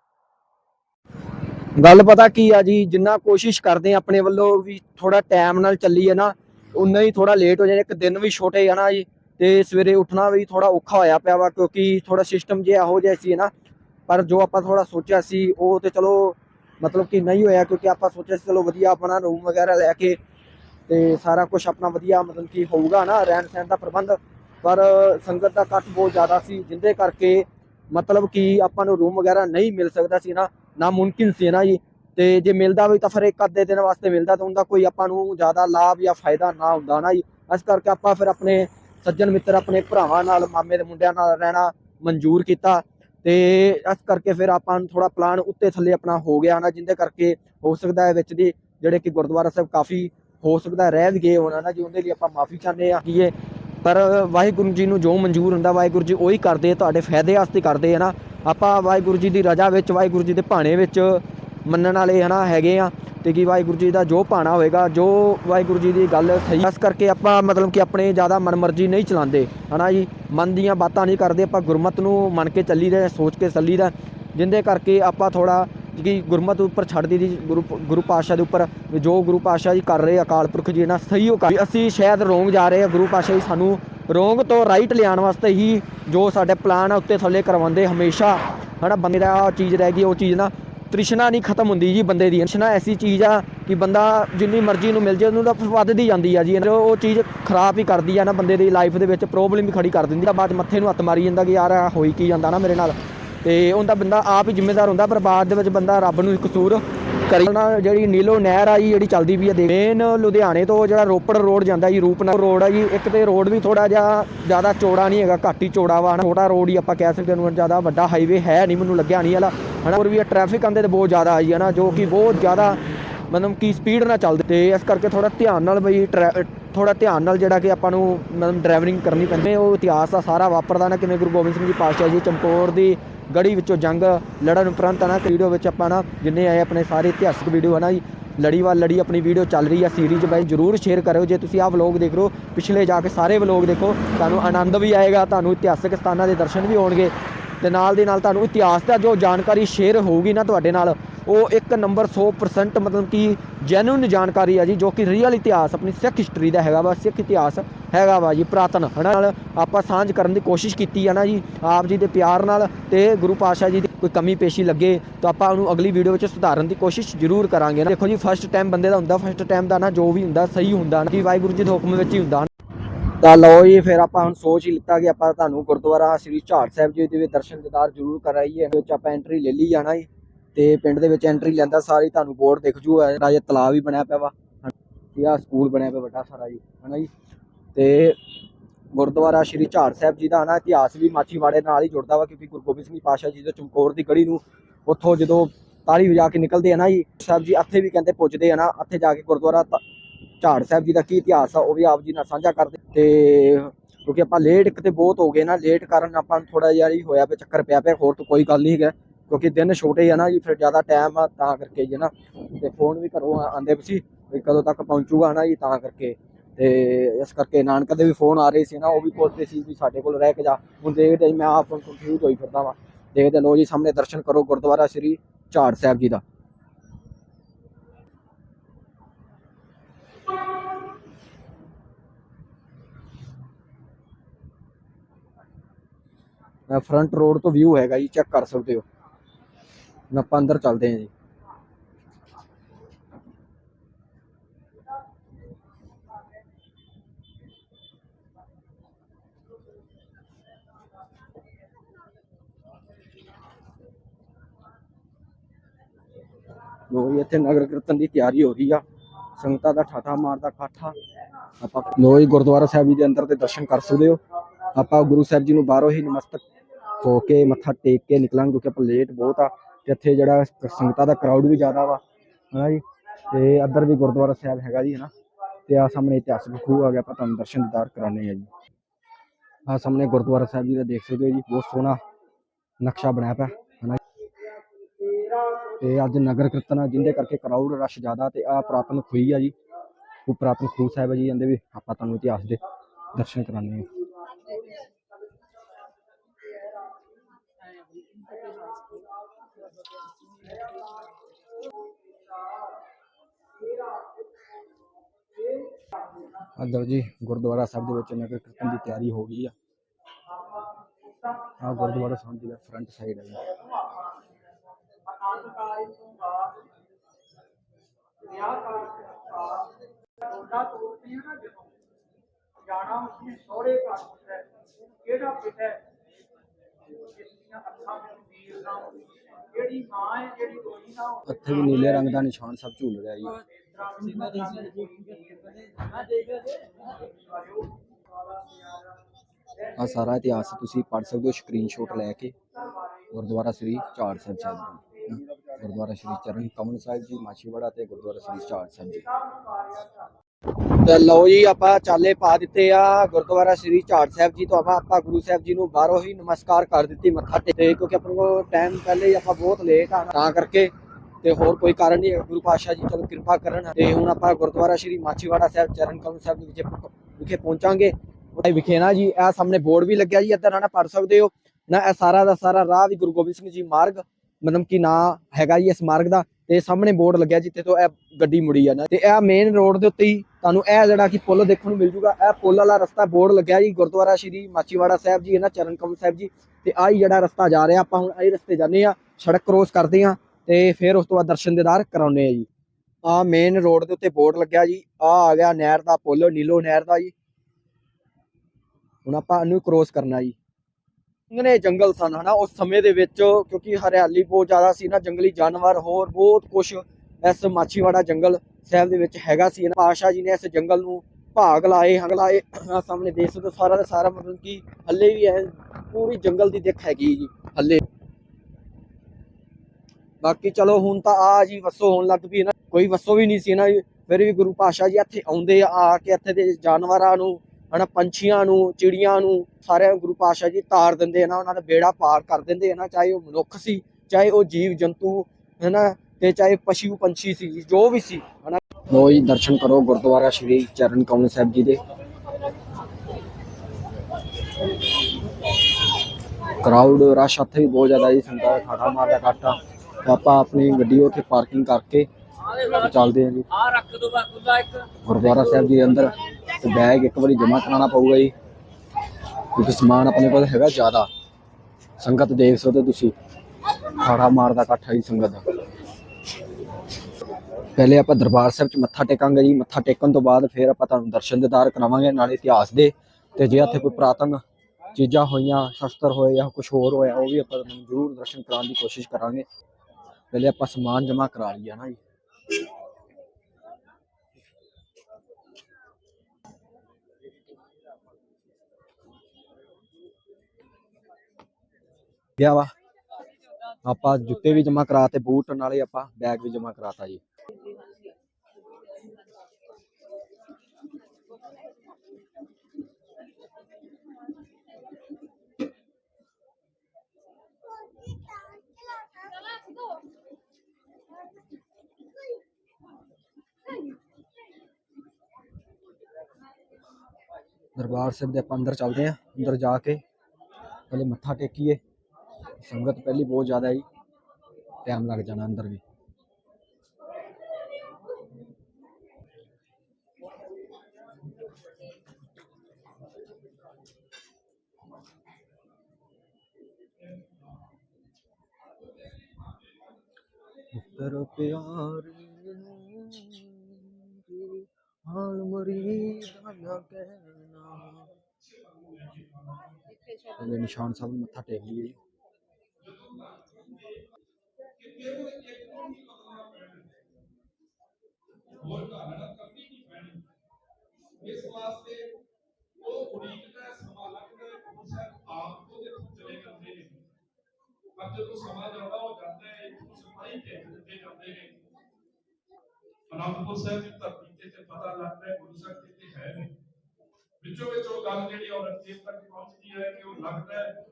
ਗੱਲ ਪਤਾ ਕੀ ਆ ਜੀ, ਜਿੰਨਾ ਕੋਸ਼ਿਸ਼ ਕਰਦੇ ਆ ਆਪਣੇ ਵੱਲੋਂ ਵੀ ਥੋੜਾ ਟਾਈਮ ਨਾਲ ਚੱਲੀ ਹੈ ਨਾ, ਉਨਾ ਹੀ ਥੋੜਾ ਲੇਟ ਹੋ ਜਾਣਾ ਇੱਕ ਦਿਨ ਵੀ ਛੋਟੇ ਆ ਨਾ ਜੀ, ਤੇ ਸਵੇਰੇ ਉੱਠਣਾ ਵੀ ਥੋੜਾ ਔਖਾ ਹੋਇਆ ਪਿਆ ਵਾ, ਕਿਉਂਕਿ ਥੋੜਾ ਸਿਸਟਮ ਜਿਹਾ ਹੋ ਜਾਏ ਸੀ ਨਾ, ਪਰ ਜੋ ਆਪਾਂ ਥੋੜਾ ਸੋਚਿਆ ਸੀ, ਉਹ ਤੇ ਚਲੋ ਮਤਲਬ ਕਿ ਨਹੀਂ ਹੋਇਆ, ਕਿਉਂਕਿ ਆਪਾਂ ਸੋਚਿਆ ਸੀ, ਚਲੋ ਵਧੀਆ ਆਪਣਾ ਰੂਮ ਵਗੈਰਾ ਲੈ ਕੇ, ਤੇ ਸਾਰਾ ਕੁਝ ਆਪਣਾ ਵਧੀਆ ਮਤਲਬ ਕਿ ਹੋਊਗਾ ਨਾ, ਰਹਿਣ ਸਹਿਣ ਦਾ ਪ੍ਰਬੰਧ, ਪਰ ਸੰਗਤ ਦਾ ਇਕੱਠ ਬਹੁਤ ਜ਼ਿਆਦਾ ਸੀ, ਜਿੰਦੇ ਕਰਕੇ ਮਤਲਬ ਕਿ ਆਪਾਂ ਨੂੰ ਰੂਮ ਵਗੈਰਾ ਨਹੀਂ ਮਿਲ ਸਕਦਾ ਸੀ ਨਾ ਨਾ ਮੁਮਕਿਨ ਸੀ ਨਾ ਜੀ। ਤੇ ਜੇ ਮਿਲਦਾ ਵੀ ਤਾਂ ਫਿਰ ਇੱਕ ਅੱਧੇ ਦਿਨ ਵਾਸਤੇ ਮਿਲਦਾ ਤਾਂ ਉਹਦਾ ਕੋਈ ਆਪਾਂ ਨੂੰ ਜ਼ਿਆਦਾ ਲਾਭ ਜਾਂ ਫਾਇਦਾ ਨਾ ਹੁੰਦਾ ਨਾ ਜੀ। ਇਸ ਕਰਕੇ ਆਪਾਂ ਫਿਰ ਆਪਣੇ ਸੱਜਣ ਮਿੱਤਰ, ਆਪਣੇ ਭਰਾਵਾਂ ਨਾਲ, ਮਾਮੇ ਦੇ ਮੁੰਡਿਆਂ ਨਾਲ ਰਹਿਣਾ ਮਨਜ਼ੂਰ ਕੀਤਾ। ਤੇ ਇਸ ਕਰਕੇ ਫਿਰ ਆਪਾਂ ਨੂੰ ਥੋੜਾ ਪਲਾਨ ਉੱਤੇ ਥੱਲੇ ਆਪਣਾ ਹੋ ਗਿਆ ਨਾ, ਜਿੰਦੇ ਕਰਕੇ ਹੋ ਸਕਦਾ ਹੈ ਵਿੱਚ ਦੀ ਜਿਹੜੇ ਕਿ ਗੁਰਦੁਆਰਾ ਸਾਹਿਬ ਕਾਫੀ ਹੋ ਸਕਦਾ ਰਹਿ ਵੀ ਗਏ ਹੋਣਾ ਨਾ ਜੀ। ਉਹਦੇ ਲਈ ਆਪਾਂ ਮਾਫੀ ਚਾਹੁੰਦੇ ਆ ਕਿ ਇਹ ਪਰ ਵਾਹਿਗੁਰੂ ਜੀ ਨੂੰ ਜੋ ਮਨਜ਼ੂਰ ਹੁੰਦਾ, ਵਾਹਿਗੁਰੂ ਜੀ ਉਹੀ ਕਰਦੇ ਤੁਹਾਡੇ ਫਾਇਦੇ ਵਾਸਤੇ ਕਰਦੇ ਆ ਨਾ। ਆਪਾਂ ਵਾਹਿਗੁਰੂ ਜੀ ਦੀ ਰਜ਼ਾ ਵਿੱਚ, ਵਾਹਿਗੁਰੂ ਜੀ ਦੇ ਭਾਣੇ ਵਿੱਚ ਮੰਨਣ ਵਾਲੇ ਹਨਾ ਹੈਗੇ ਆ ਤੇ ਕੀ ਵਾਹਿਗੁਰੂ ਜੀ ਦਾ ਜੋ ਭਾਣਾ ਹੋਏਗਾ, ਜੋ ਵਾਹਿਗੁਰੂ ਜੀ ਦੀ ਗੱਲ ਸਹੀ ਇਸ ਕਰਕੇ ਆਪਾਂ ਮਤਲਬ ਕਿ ਆਪਣੇ ਜ਼ਿਆਦਾ ਮਨਮਰਜ਼ੀ ਨਹੀਂ ਚਲਾਉਂਦੇ ਹਨਾ ਜੀ, ਮਨ ਦੀਆਂ ਬਾਤਾਂ ਨਹੀਂ ਕਰਦੇ, ਆਪਾਂ ਗੁਰਮਤ ਨੂੰ ਮੰਨ ਕੇ ਚੱਲੀਦਾ ਸੋਚ ਕੇ ਚੱਲੀਦਾ ਜਿੰਦੇ ਕਰਕੇ ਆਪਾਂ ਥੋੜਾ ਕਿ ਗੁਰਮਤ ਉੱਪਰ ਛੱਡ ਦੀ ਗੁਰੂ ਗੁਰੂ ਪਾਤਸ਼ਾਹ ਦੇ ਉੱਪਰ, ਵੀ ਜੋ ਗੁਰੂ ਪਾਤਸ਼ਾਹ ਜੀ ਕਰ ਰਹੇ ਅਕਾਲ ਪੁਰਖ ਜੀ ਨਾਲ ਸਹੀ ਉਹ ਕਰ ਅਸੀਂ ਸ਼ਾਇਦ ਰੋਂਗ ਜਾ ਰਹੇ ਆ, ਗੁਰੂ ਪਾਤਸ਼ਾਹ ਜੀ ਸਾਨੂੰ ਰੋਂਗ ਤੋਂ ਰਾਈਟ ਲਿਆਉਣ ਵਾਸਤੇ ਹੀ ਜੋ ਸਾਡੇ ਪਲਾਨ ਆ ਉੱਤੇ ਥੱਲੇ ਕਰਵਾਉਂਦੇ ਹਮੇਸ਼ਾ, ਹਨਾ, ਬੰਦੇ ਦਾ ਆਹ ਚੀਜ਼ ਰਹਿ ਗਈ, ਉਹ ਚੀਜ਼ ਨਾ ਤ੍ਰਿਸ਼ਨਾ ਨਹੀਂ ਖਤਮ ਹੁੰਦੀ ਜੀ ਬੰਦੇ ਦੀ। ਤ੍ਰਿਸ਼ਨਾ ਐਸੀ ਚੀਜ਼ ਆ ਕਿ ਬੰਦਾ ਜਿੰਨੀ ਮਰਜ਼ੀ ਨੂੰ ਮਿਲ ਜੇ ਉਹਨੂੰ ਤਾਂ ਵੱਧਦੀ ਜਾਂਦੀ ਆ ਜੀ। ਉਹ ਚੀਜ਼ ਖਰਾਬ ਹੀ ਕਰਦੀ ਆ ਨਾ ਬੰਦੇ ਦੀ ਲਾਈਫ ਦੇ ਵਿੱਚ ਪ੍ਰੋਬਲਮ ਵੀ ਖੜੀ ਕਰ ਦਿੰਦੀ ਆ। ਬਾਅਦ 'ਚ ਮੱਥੇ ਨੂੰ ਹੱਥ ਮਾਰੀ ਜਾਂਦਾ ਕਿ ਯਾਰ, ਆਹ ਹੋਈ ਕੀ ਜਾਂਦਾ ਨਾ ਮੇਰੇ ਨਾਲ। ਤੇ ਉਹਦਾ ਬੰਦਾ ਆਪ ਹੀ ਜ਼ਿੰਮੇਦਾਰ ਹੁੰਦਾ, ਪਰ ਬਾਅਦ ਦੇ ਵਿੱਚ ਬੰਦਾ ਰੱਬ ਨੂੰ ਕਸੂਰ ਕਰੀ। ਨਾ ਜਿਹੜੀ ਨੀਲੋ ਨਹਿਰ ਆ ਜੀ, ਜਿਹੜੀ ਚੱਲਦੀ ਵੀ ਆ ਦੇ ਮੇਨ ਲੁਧਿਆਣੇ ਤੋਂ ਜਿਹੜਾ ਰੋਪੜ ਰੋਡ ਜਾਂਦਾ ਜੀ, ਰੂਪਨਗਰ ਰੋਡ ਆ ਜੀ, ਇੱਕ ਤੇ ਰੋਡ ਵੀ ਥੋੜਾ ਜਿਹਾ ਜ਼ਿਆਦਾ ਚੌੜਾ ਨਹੀਂ ਹੈਗਾ, ਘੱਟ ਹੀ ਚੌੜਾ ਵਾ ਨਾ ਛੋਟਾ ਰੋਡ ਹੀ ਆਪਾਂ ਕਹਿ ਸਕਦੇ ਹਾਂ ਜ਼ਿਆਦਾ ਵੱਡਾ ਹਾਈਵੇ ਹੈ ਨਹੀਂ, ਮੈਨੂੰ ਲੱਗਿਆ ਨਹੀਂ ਵਾਲਾ ਹਨਾ, ਹੋਰ ਵੀ ਟ੍ਰੈਫਿਕ ਆਂਦੇ ਤੇ ਬਹੁਤ ਜ਼ਿਆਦਾ ਆਈ ਹੈ ਨਾ ਜੋ ਕਿ ਬਹੁਤ ਜ਼ਿਆਦਾ, ਮਤਲਬ ਕਿ ਸਪੀਡ ਨਾਲ ਚੱਲਦੇ। ਤੇ ਇਸ ਕਰਕੇ ਥੋੜਾ ਧਿਆਨ ਨਾਲ ਬਈ ਥੋੜਾ ਧਿਆਨ ਨਾਲ ਜਿਹੜਾ ਕਿ ਆਪਾਂ ਨੂੰ, ਮਤਲਬ ਡਰਾਈਵਿੰਗ ਕਰਨੀ ਪੈਂਦੀ ਉਹ ਇਤਿਹਾਸ ਦਾ ਸਾਰਾ ਵਾਪਰਦਾ ਨਾ, ਕਿਵੇਂ ਗੁਰੂ ਗੋਬਿੰਦ ਸਿੰਘ ਜੀ ਪਾਤਸ਼ਾਹ ਜੀ, ਚਮਕੌਰ ਦੀ ਗੜੀ ਵਿੱਚੋਂ ਜੰਗ ਲੜਨ ਉਪਰੰਤ ਨਾ ਵੀਡੀਓ ਵਿੱਚ ਆਪਾਂ ਨਾ ਜਿੰਨੇ ਆਏ ਆਪਣੇ ਸਾਰੇ ਇਤਿਹਾਸਕ ਵੀਡੀਓ ਹੈ ਨਾ ਜੀ, ਲੜੀ ਵਾਲ ਲੜੀ ਆਪਣੀ ਵੀਡੀਓ ਚੱਲ ਰਹੀ ਆ ਸੀਰੀਜ਼ ਬਾਈ, ਜਰੂਰ ਸ਼ੇਅਰ ਕਰਿਓ। ਜੇ ਤੁਸੀਂ ਆਹ ਵਲੌਗ ਦੇਖ ਰਹੇ ਹੋ, ਪਿਛਲੇ ਜਾ ਕੇ ਸਾਰੇ ਵਲੌਗ ਦੇਖੋ, ਤੁਹਾਨੂੰ ਆਨੰਦ ਵੀ ਆਏਗਾ, ਤੁਹਾਨੂੰ ਇਤਿਹਾਸਕ ਸਥਾਨਾਂ ਦੇ ਦਰਸ਼ਨ ਵੀ ਹੋਣਗੇ ਤੇ ਨਾਲ ਦੇ ਨਾਲ ਤੁਹਾਨੂੰ ਇਤਿਹਾਸ ਦਾ ਜੋ ਜਾਣਕਾਰੀ ਸ਼ੇਅਰ ਹੋਊਗੀ ਨਾ ਤੁਹਾਡੇ ਨਾਲ ਉਹ ਇੱਕ ਨੰਬਰ 100% ਮਤਲਬ ਕਿ ਜੈਨੂਇਨ ਜਾਣਕਾਰੀ ਆ ਜੀ, ਜੋ ਕਿ ਰੀਅਲ ਇਤਿਹਾਸ, ਆਪਣੀ ਸਿੱਖ ਹਿਸਟਰੀ ਦਾ ਹੈਗਾ ਵਾ, ਸਿੱਖ ਇਤਿਹਾਸ ਹੈਗਾ ਵਾ ਜੀ, ਪ੍ਰਾਤਨ। ਹਨਾ ਨਾਲ ਆਪਾਂ ਸਾਂਝ ਕਰਨ ਦੀ ਕੋਸ਼ਿਸ਼ ਕੀਤੀ ਆ ਨਾ ਜੀ, ਆਪ ਜੀ ਦੇ ਪਿਆਰ ਨਾਲ ਤੇ ਗੁਰੂ ਪਾਤਸ਼ਾਹ ਜੀ ਦੀ ਕੋਈ ਕਮੀ ਪੇਸ਼ੀ ਲੱਗੇ ਤਾਂ ਆਪਾਂ ਉਹਨੂੰ ਅਗਲੀ ਵੀਡੀਓ ਵਿੱਚ ਸੁਧਾਰਨ ਦੀ ਕੋਸ਼ਿਸ਼ ਜ਼ਰੂਰ ਕਰਾਂਗੇ ਨਾ। ਦੇਖੋ ਜੀ ਫਸਟ ਟਾਈਮ ਬੰਦੇ ਦਾ ਹੁੰਦਾ ਫਸਟ ਟਾਈਮ ਦਾ ਨਾ ਜੋ ਵੀ ਹੁੰਦਾ, ਸਹੀ ਹੁੰਦਾ ਨਾ, ਕਿ ਵਾਹਿਗੁਰੂ ਜੀ ਦੇ ਹੁਕਮ ਵਿੱਚ ਹੀ ਹੁੰਦਾ। ਤਾਂ ਲਓ ਜੀ, ਫਿਰ ਆਪਾਂ ਹੁਣ ਸੋਚ ਹੀ ਲਿੱਤਾ ਕਿ ਆਪਾਂ ਤੁਹਾਨੂੰ ਗੁਰਦੁਆਰਾ ਸ੍ਰੀ ਝਾੜ ਸਾਹਿਬ ਜੀ ਦੇ ਵੀ ਦਰਸ਼ਨ ਦਿਦਾਰ ਜ਼ਰੂਰ ਕਰਾਈਏ, ਵਿੱਚ ਆਪਾਂ ਐਂਟਰੀ ਲੈ ਲਈ ਜਾਣਾ ਜੀ। ਤੇ ਪਿੰਡ ਦੇ ਵਿੱਚ ਐਂਟਰੀ ਲੈਂਦਾ, ਸਾਰੀ ਤੁਹਾਨੂੰ ਬੋਰਡ ਦਿਖ ਜੂ ਰਾਜਾ ਤਲਾਬ ਵੀ ਬਣਿਆ ਪਿਆ ਵਾ। ਤੇ ਆਹ ਸਕੂਲ ਬਣਿਆ ਪਿਆ ਵੱਡਾ ਸਾਰਾ ਜੀ, ਹਨਾ ਜੀ? ਤੇ ਗੁਰਦੁਆਰਾ ਸ੍ਰੀ ਝਾੜ ਸਾਹਿਬ ਜੀ ਦਾ ਨਾ ਇਤਿਹਾਸ ਵੀ ਮਾਛੀਵਾੜੇ ਨਾਲ ਹੀ ਜੁੜਦਾ ਵਾ, ਕਿਉਂਕਿ ਗੁਰੂ ਗੋਬਿੰਦ ਸਿੰਘ ਜੀ ਪਾਤਸ਼ਾਹ ਜੀ ਦੇ ਚਮਕੌਰ ਦੀ ਗੜੀ ਨੂੰ ਉੱਥੋਂ ਜਦੋਂ ਤਾਲੀ ਵਜਾ ਕੇ ਨਿਕਲਦੇ ਆ ਨਾ ਜੀ, ਸਾਹਿਬ ਜੀ ਇੱਥੇ ਵੀ ਕਹਿੰਦੇ ਪੁੱਜਦੇ ਆ ਨਾ ਇੱਥੇ ਜਾ ਕੇ ਗੁਰਦੁਆਰਾ ਧ- ਝਾੜ ਸਾਹਿਬ ਜੀ ਦਾ ਕੀ ਇਤਿਹਾਸ ਆ, ਉਹ ਵੀ ਆਪ ਜੀ ਨਾਲ ਸਾਂਝਾ ਕਰਦੇ। ਤੇ ਕਿਉਂਕਿ ਆਪਾਂ ਲੇਟ ਇੱਕ ਤੇ ਬਹੁਤ ਹੋ ਗਏ ਨਾ ਲੇਟ ਕਾਰਨ ਆਪਾਂ ਨੂੰ ਥੋੜਾ ਜਿਹਾ ਹੀ ਹੋਇਆ ਪਿਆ, ਚੱਕਰ ਪਿਆ ਪਿਆ, ਹੋਰ ਤਾਂ ਕੋਈ ਗੱਲ ਨਹੀਂ ਹੈਗਾ। ਕਿਉਂਕਿ ਦਿਨ ਛੋਟੇ ਆ ਨਾ ਜੀ, ਫਿਰ ਜ਼ਿਆਦਾ ਟਾਈਮ ਆ, ਤਾਂ ਕਰਕੇ ਜੀ ਨਾ। ਤੇ ਫੋਨ ਵੀ ਘਰੋਂ ਆ- ਆਂਦੇ ਪਏ ਸੀ, ਵੀ ਕਦੋਂ ਤੱਕ ਪਹੁੰਚੂਗਾ ਨਾ ਜੀ, ਤਾਂ ਕਰਕੇ। ਤੇ ਇਸ ਕਰਕੇ ਨਾਨਕ ਦੇ ਵੀ ਫੋਨ ਆ ਰਹੇ ਸੀ ਨਾ, ਉਹ ਵੀ ਪੁੱਛਦੇ ਸੀ ਵੀ ਸਾਡੇ ਕੋਲ ਰਹਿ ਕੇ ਜਾ। ਹੁਣ ਦੇਖਦੇ ਜੀ, ਮੈਂ ਆਪ ਕੰਫਿਊਜ਼ ਹੋਈ ਫਿਰਦਾ ਵਾਂ। ਦੇਖਦੇ ਲੋ ਜੀ, ਸਾਹਮਣੇ ਦਰਸ਼ਨ ਕਰੋ, ਗੁਰਦੁਆਰਾ ਸ੍ਰੀ ਝਾੜ ਸਾਹਿਬ ਜੀ ਦਾ। ਫਰੰਟ ਰੋਡ ਤੋਂ ਵਿਊ ਹੈਗਾ ਜੀ ਚੈੱਕ ਕਰ ਸਕਦੇ ਹੋ। ਹੁਣ ਆਪਾਂ ਅੰਦਰ ਚੱਲਦੇ ਹਾਂ ਜੀ। ਲੋ ਜੀ, ਇੱਥੇ ਨਗਰ ਕੀਰਤਨ ਦੀ ਤਿਆਰੀ ਹੋ ਰਹੀ ਆ। ਸੰਗਤਾਂ ਦਾ ਠਾਠਾ ਮਾਰਦਾ ਕਾਠਾ ਆਪਾਂ ਲੋ ਜੀ, ਗੁਰਦੁਆਰਾ ਸਾਹਿਬ ਜੀ ਦੇ ਅੰਦਰ ਦੇ ਦਰਸ਼ਨ ਕਰ ਸਕਦੇ ਹੋ। ਆਪਾਂ ਗੁਰੂ ਸਾਹਿਬ ਜੀ ਨੂੰ ਬਾਹਰੋਂ ਹੀ ਨਮਸਤਕ ਹੋ ਕੇ ਮੱਥਾ ਟੇਕ ਕੇ ਨਿਕਲਾਂਗੇ, ਕਿਉਂਕਿ ਆਪਾਂ ਲੇਟ ਬਹੁਤ ਆ। ਤੇ ਇੱਥੇ ਜਿਹੜਾ ਸੰਗਤਾਂ ਦਾ ਕਰਾਊਡ ਵੀ ਜ਼ਿਆਦਾ ਵਾ, ਹਨਾ ਜੀ? ਤੇ ਅੰਦਰ ਵੀ ਗੁਰਦੁਆਰਾ ਸਾਹਿਬ ਹੈਗਾ ਜੀ, ਹਨਾ? ਤੇ ਆ ਸਾਹਮਣੇ ਇਤਿਹਾਸਕ ਖੂਹ ਆ ਗਿਆ, ਆਪਾਂ ਤੁਹਾਨੂੰ ਦਰਸ਼ਨ ਦਿਦਾਰ ਕਰਾਣੇ ਆ ਜੀ। ਆ ਸਾਹਮਣੇ ਗੁਰਦੁਆਰਾ ਸਾਹਿਬ ਜੀ ਦਾ ਦੇਖ ਸਕਦੇ ਹੋ ਜੀ, ਬਹੁਤ ਸੋਹਣਾ ਨਕਸ਼ਾ ਬਣਿਆ ਪਿਆ, ਹਨਾ ਤੇ ਅੱਜ ਨਗਰ ਕੀਰਤਨ ਆ ਜਿੰਦੇ ਕਰਕੇ ਕਰਾਊਡ ਰਸ਼ ਜ਼ਿਆਦਾ ਤੇ ਆ ਪ੍ਰਾਤਨ ਖੂਹੀ ਆ ਜੀ, ਉਹ ਪ੍ਰਾਤਨ ਖੂਹ ਸਾਹਿਬ ਆ ਜੀ, ਇਹਦੇ ਵੀ ਆਪਾਂ ਤੁਹਾਨੂੰ ਇਤਿਹਾਸ ਦੇ ਦਰਸ਼ਨ ਕਰਾਣੇ ਆ। ਅੰਦਰ ਜੀ, ਗੁਰਦੁਆਰਾ ਸਾਹਿਬ ਦੇ ਵਿੱਚ ਨਗਰ ਕੀਰਤਨ ਦੀ ਤਿਆਰੀ ਹੋ ਗਈ ਆ ਆ ਗੁਰਦੁਆਰਾ ਸਾਹਿਬ ਜੀ ਫਰੰਟ ਸਾਈਡ ਹੈ ਜਾਣਾ ਉਸਨੇ ਸਹੁਰੇ ਘਰ ਹੈ। ਕਿਹੜਾ ਪਿਤਾ ਇੱਥੇ ਵੀ ਨੀਲੇ ਰੰਗ ਦਾ ਨਿਸ਼ਾਨ ਸਭ ਝੂਲ ਰਿਹਾ ਜੀ ਆ ਸਾਰਾ ਇਤਿਹਾਸ ਤੁਸੀਂ ਪੜ੍ਹ ਸਕਦੇ ਹੋ ਸਕਰੀਨਸ਼ਾਟ ਲੈ ਕੇ। ਗੁਰਦੁਆਰਾ ਸ੍ਰੀ ਝਾੜ ਸਾਹਿਬ ਸਾਹਿਬ ਦਾ ਗੁਰਦੁਆਰਾ ਸ੍ਰੀ ਚਰਨ ਕਮਲ ਸਾਹਿਬ ਜੀ, ਮਾਛੀਵਾੜਾ ਤੇ ਗੁਰਦੁਆਰਾ ਸ੍ਰੀ ਝਾੜ ਸਾਹਿਬ ਜੀ। ਤੇ ਲਓ ਜੀ, ਆਪਾਂ ਚਾਲੇ ਪਾ ਦਿੱਤੇ ਆ ਗੁਰਦੁਆਰਾ ਸ੍ਰੀ ਝਾੜ ਸਾਹਿਬ ਜੀ ਤੋਂ। ਆਪਾਂ ਆਪਾਂ ਗੁਰੂ ਸਾਹਿਬ ਜੀ ਨੂੰ ਬਾਹਰੋਂ ਹੀ ਨਮਸਕਾਰ ਕਰ ਦਿੱਤੀ ਮੱਥਾ ਟੇਕ ਤੇ ਕਿਉਂਕਿ ਆਪਣੇ ਕੋਲ ਟਾਈਮ ਪਹਿਲੇ ਹੀ ਆਪਾਂ ਬਹੁਤ ਲੇਟ ਆ ਤਾਂ ਕਰਕੇ ਤੇ ਹੋਰ ਕੋਈ ਕਾਰਨ ਨਹੀਂ ਹੈ। ਗੁਰੂ ਪਾਤਸ਼ਾਹ ਜੀ ਚਲੋ ਕਿਰਪਾ ਕਰਨ ਤੇ ਹੁਣ ਆਪਾਂ ਗੁਰਦੁਆਰਾ ਸ੍ਰੀ ਮਾਛੀਵਾੜਾ ਸਾਹਿਬ, ਚਰਨ ਕਮਲ ਸਾਹਿਬ ਦੇ ਵਿਖੇ ਵਿਖੇ ਪਹੁੰਚਾਂਗੇ। ਉੱਥੇ ਵਿਖੇ ਨਾ ਜੀ, ਇਹ ਸਾਹਮਣੇ ਬੋਰਡ ਵੀ ਲੱਗਿਆ ਜੀ, ਇੱਧਰ ਨਾ ਪੜ ਸਕਦੇ ਹੋ। ਨਾ ਇਹ ਸਾਰਾ ਦਾ ਸਾਰਾ ਰਾਹ ਵੀ ਗੁਰੂ ਗੋਬਿੰਦ ਸਿੰਘ ਜੀ ਮਾਰਗ, ਮਤਲਬ ਕਿ ਨਾਂ ਹੈਗਾ ਜੀ ਇਸ ਮਾਰਗ ਦਾ। ਤੇ ਸਾਹਮਣੇ ਬੋਰਡ ਲੱਗਿਆ ਜਿੱਥੇ ਤੋਂ ਇਹ ਗੱਡੀ ਮੁੜੀ ਆ ਨਾ। ਤੇ ਇਹ ਮੇਨ ਰੋਡ ਦੇ ਉੱਤੇ ਹੀ ਤੁਹਾਨੂੰ ਇਹ ਜਿਹੜਾ ਕਿ ਪੁੱਲ ਦੇਖਣ ਨੂੰ ਮਿਲ ਜੂਗਾ, ਇਹ ਪੁੱਲ ਵਾਲਾ ਰਸਤਾ ਬੋਰਡ ਲੱਗਿਆ ਜੀ, ਗੁਰਦੁਆਰਾ ਸ਼੍ਰੀ ਮਾਚੀਵਾੜਾ ਸਾਹਿਬ ਜੀ ਹੈ ਨਾ ਚਰਨ ਕਮਲ ਸਾਹਿਬ ਜੀ। ਤੇ ਆਹੀ ਜਿਹੜਾ ਰਸਤਾ ਜਾ ਰਿਹਾ, ਆਪਾਂ ਹੁਣ ਆਹੀ ਰਸਤੇ ਜਾਂਦੇ ਆ ਸੜਕ ਕ੍ਰੋਸ ਕਰਦੇ ਆ ਤੇ ਫਿਰ ਉਸ ਤੋਂ ਬਾਅਦ ਦਰਸ਼ਨ ਦੇਦਾਰ ਕਰਾਉਨੇ ਆ ਜੀ। ਆ ਮੇਨ ਰੋਡ ਦੇ ਉੱਤੇ ਬੋਰਡ ਲੱਗਿਆ ਜੀ। ਆ ਆ ਗਿਆ ਨਹਿਰ ਦਾ ਪੁੱਲ, ਨੀਲੋ ਨਹਿਰ ਦਾ ਜੀ। ਹੁਣ ਆਪਾਂ ਇਹਨੂੰ ਕ੍ਰੋਸ ਕਰਨਾ ਜੀ। ਘਣੇ ਜੰਗਲ ਸਨ, ਹਨਾ? ਉਸ ਸਮੇਂ ਦੇ ਵਿੱਚ, ਕਿਉਂਕਿ ਹਰਿਆਲੀ ਬਹੁਤ ਜ਼ਿਆਦਾ ਸੀ ਨਾ, ਜੰਗਲੀ ਜਾਨਵਰ ਹੋਰ ਬਹੁਤ ਕੁਝ ਇਸ ਮਾਛੀਵਾੜਾ ਜੰਗਲ ਸਾਹਿਬ ਦੇ ਵਿੱਚ ਹੈਗਾ ਸੀ ਆਸ਼ਾ ਜੀ ਨੇ ਇਸ ਜੰਗਲ ਨੂੰ ਭਾਗ ਲਾਏ, ਹੰਗ ਲਾਏ। ਸਾਹਮਣੇ ਦੇਖ ਸਕਦੇ ਹੋ, ਸਾਰਾ ਦਾ ਸਾਰਾ ਮਤਲਬ ਕਿ ਹੱਲੇ ਵੀ ਹੈ ਪੂਰੀ ਜੰਗਲ ਦੀ ਦਿੱਖ ਹੈਗੀ ਜੀ, ਹੱਲੇ। ਬਾਕੀ ਚਲੋ ਹੁਣ ਤਾਂ ਆ ਜੀ ਵਸੋ ਹੋਣ ਲੱਗ ਪਈ ਨਾ, ਕੋਈ ਵਸੋ ਵੀ ਨਹੀਂ ਸੀ ਨਾ, ਫਿਰ ਵੀ ਗੁਰੂ ਪਾਸ਼ਾ ਜੀ ਇੱਥੇ ਆਉਂਦੇ ਆ ਆ ਕੇ ਇੱਥੇ ਦੇ ਜਾਨਵਰਾਂ ਨੂੰ, ਹਨਾ, ਪੰਛੀਆਂ ਨੂੰ, ਚਿੜੀਆਂ ਨੂੰ, ਸਾਰਿਆਂ ਨੂੰ ਗੁਰੂ ਪਾਸ਼ਾ ਜੀ ਤਾਰ ਦਿੰਦੇ ਨਾ, ਉਹਨਾਂ ਦਾ ਬੇੜਾ ਪਾਰ ਕਰ ਦਿੰਦੇ ਨਾ, ਚਾਹੇ ਉਹ ਮਨੁੱਖ ਸੀ, ਚਾਹੇ ਉਹ ਜੀਵ ਜੰਤੂ, ਹਨਾ, ਤੇ ਚਾਹੇ ਪਸ਼ੂ ਪੰਛੀ ਸੀ, ਜੋ ਵੀ ਸੀ, ਹਨਾ। ਲੋ ਜੀ, ਦਰਸ਼ਨ ਕਰੋ ਗੁਰਦੁਆਰਾ ਸ਼੍ਰੀ ਚਰਨ ਕਮਲ ਸਾਹਿਬ ਜੀ ਦੇ। ਕਰਾਊਡ ਰਸ਼ ਇੱਥੇ ਵੀ ਬਹੁਤ ਜ਼ਿਆਦਾ ਜੀ, ਸੰਗਤ ਖਾਟਾ ਮਾਰਦਾ ਕਾਟਾ ਆਪਾਂ ਆਪਣੀ ਗੱਡੀ ਉੱਥੇ ਪਾਰਕਿੰਗ ਕਰਕੇ ਚੱਲਦੇ ਹਾਂ ਜੀ। ਆ ਰੱਖ ਦੋ ਬਾਕੂ ਦਾ ਇੱਕ। ਗੁਰਦੁਆਰਾ ਸਾਹਿਬ ਜੀ ਦੇ ਅੰਦਰ ਤੇ ਬੈਗ ਇੱਕ ਵਾਰੀ ਜਮ੍ਹਾਂ ਕਰਾਉਣਾ ਪਊਗਾ ਜੀ। ਕਿਉਂਕਿ ਸਮਾਨ ਆਪਣੇ ਕੋਲ ਹੈਗਾ ਜ਼ਿਆਦਾ। ਸੰਗਤ ਦੇਖ ਸਕਦੇ ਤੁਸੀਂ। ਖਾੜਾ ਮਾਰਦਾ ਇਕੱਠਾ ਹੀ ਸੰਗਤ। ਦਾ ਪਹਿਲੇ ਆਪਾਂ ਦਰਬਾਰ ਸਾਹਿਬ ਚ ਮੱਥਾ ਟੇਕਾਂਗੇ ਜੀ। ਮੱਥਾ ਟੇਕਣ ਤੋਂ ਬਾਅਦ ਫਿਰ ਆਪਾਂ ਤੁਹਾਨੂੰ ਦਰਸ਼ਨ ਦਿਦਾਰ ਕਰਾਵਾਂਗੇ ਨਾਲੇ ਇਤਿਹਾਸ ਦੇ। ਤੇ ਜੇ ਇੱਥੇ ਕੋਈ ਪੁਰਾਤਨ ਚੀਜ਼ਾਂ ਹੋਈਆਂ ਸ਼ਸਤਰ ਹੋਏ ਜਾਂ ਕੁਝ ਹੋਰ ਹੋਇਆ ਉਹ ਵੀ ਆਪਾਂ ਤੁਹਾਨੂੰ ਜ਼ਰੂਰ ਦਰਸ਼ਨ ਕਰਾਉਣ ਦੀ ਕੋਸ਼ਿਸ਼ ਕਰਾਂਗੇ। ਪਹਿਲੇ ਆਪਾਂ ਸਮਾਨ ਜਮਾ ਕਰਾ ਲਈਏ ਨਾ ਜੀ। ਗਿਆ ਵਾ? ਆਪਾਂ ਜੁੱਤੇ ਵੀ ਜਮਾ ਕਰਾਤੇ, ਬੂਟ ਨਾਲੇ ਆਪਾਂ ਬੈਗ ਵੀ ਜਮਾ ਕਰਾਤਾ ਜੀ। ਦਰਬਾਰ ਸਾਹਿਬ ਦੇ ਆਪਾਂ ਅੰਦਰ ਚੱਲਦੇ ਆਂ ਅੰਦਰ ਜਾ ਕੇ ਪਹਿਲੇ ਮੱਥਾ ਟੇਕੀਏ। ਸੰਗਤ ਪਹਿਲੀ ਬਹੁਤ ਜ਼ਿਆਦਾ ਹੀ ਟਾਈਮ ਲੱਗ ਜਾਣਾ ਅੰਦਰ ਵੀ ਉੱਤਰ ਪਿਆਰ ਹਾਲ ਨਿਸ਼ਾਨ ਸਾਹਿਬ ਨੂੰ ਮੱਥਾ ਟੇਕ ਲਈਏ। ਜੀ ਇਸ ਵਾਸਤੇ ਉਹ ਉਡੀਕਦਾ ਸਮਾਂ ਸਾਹਿਬ ਆਪ ਤੋਂ ਦੇਖੋ ਚਲੇ ਜਾਂਦੇ ਨੇ। ਪਰ ਜਦੋਂ ਸਮਾਂ ਜਾਂਦਾ ਉਹ ਜਾਂਦਾ ਹੈ, ਇੱਕ ਸਫ਼ਾਈ ਭੇਜ ਦਿੱਤੇ ਜਾਂਦੇ ਨੇ। ਅਨੰਦਪੁਰ ਸਾਹਿਬ ਦੀ ਧਰਤੀ ਤੇ ਤੇ ਪਤਾ ਲੱਗਦਾ ਹੈ, ਗੁਰੂ ਸਾਹਿਬ ਕਿਤੇ ਹੈ ਨਹੀਂ। ਵਿੱਚੋਂ ਵਿੱਚ ਉਹ ਗੱਲ ਜਿਹੜੀ ਔਰੰਗਜ਼ੇਬ ਤੱਕ ਪਹੁੰਚਦੀ ਹੈ ਕਿ ਉਹ ਲੱਗਦਾ ਹੈ,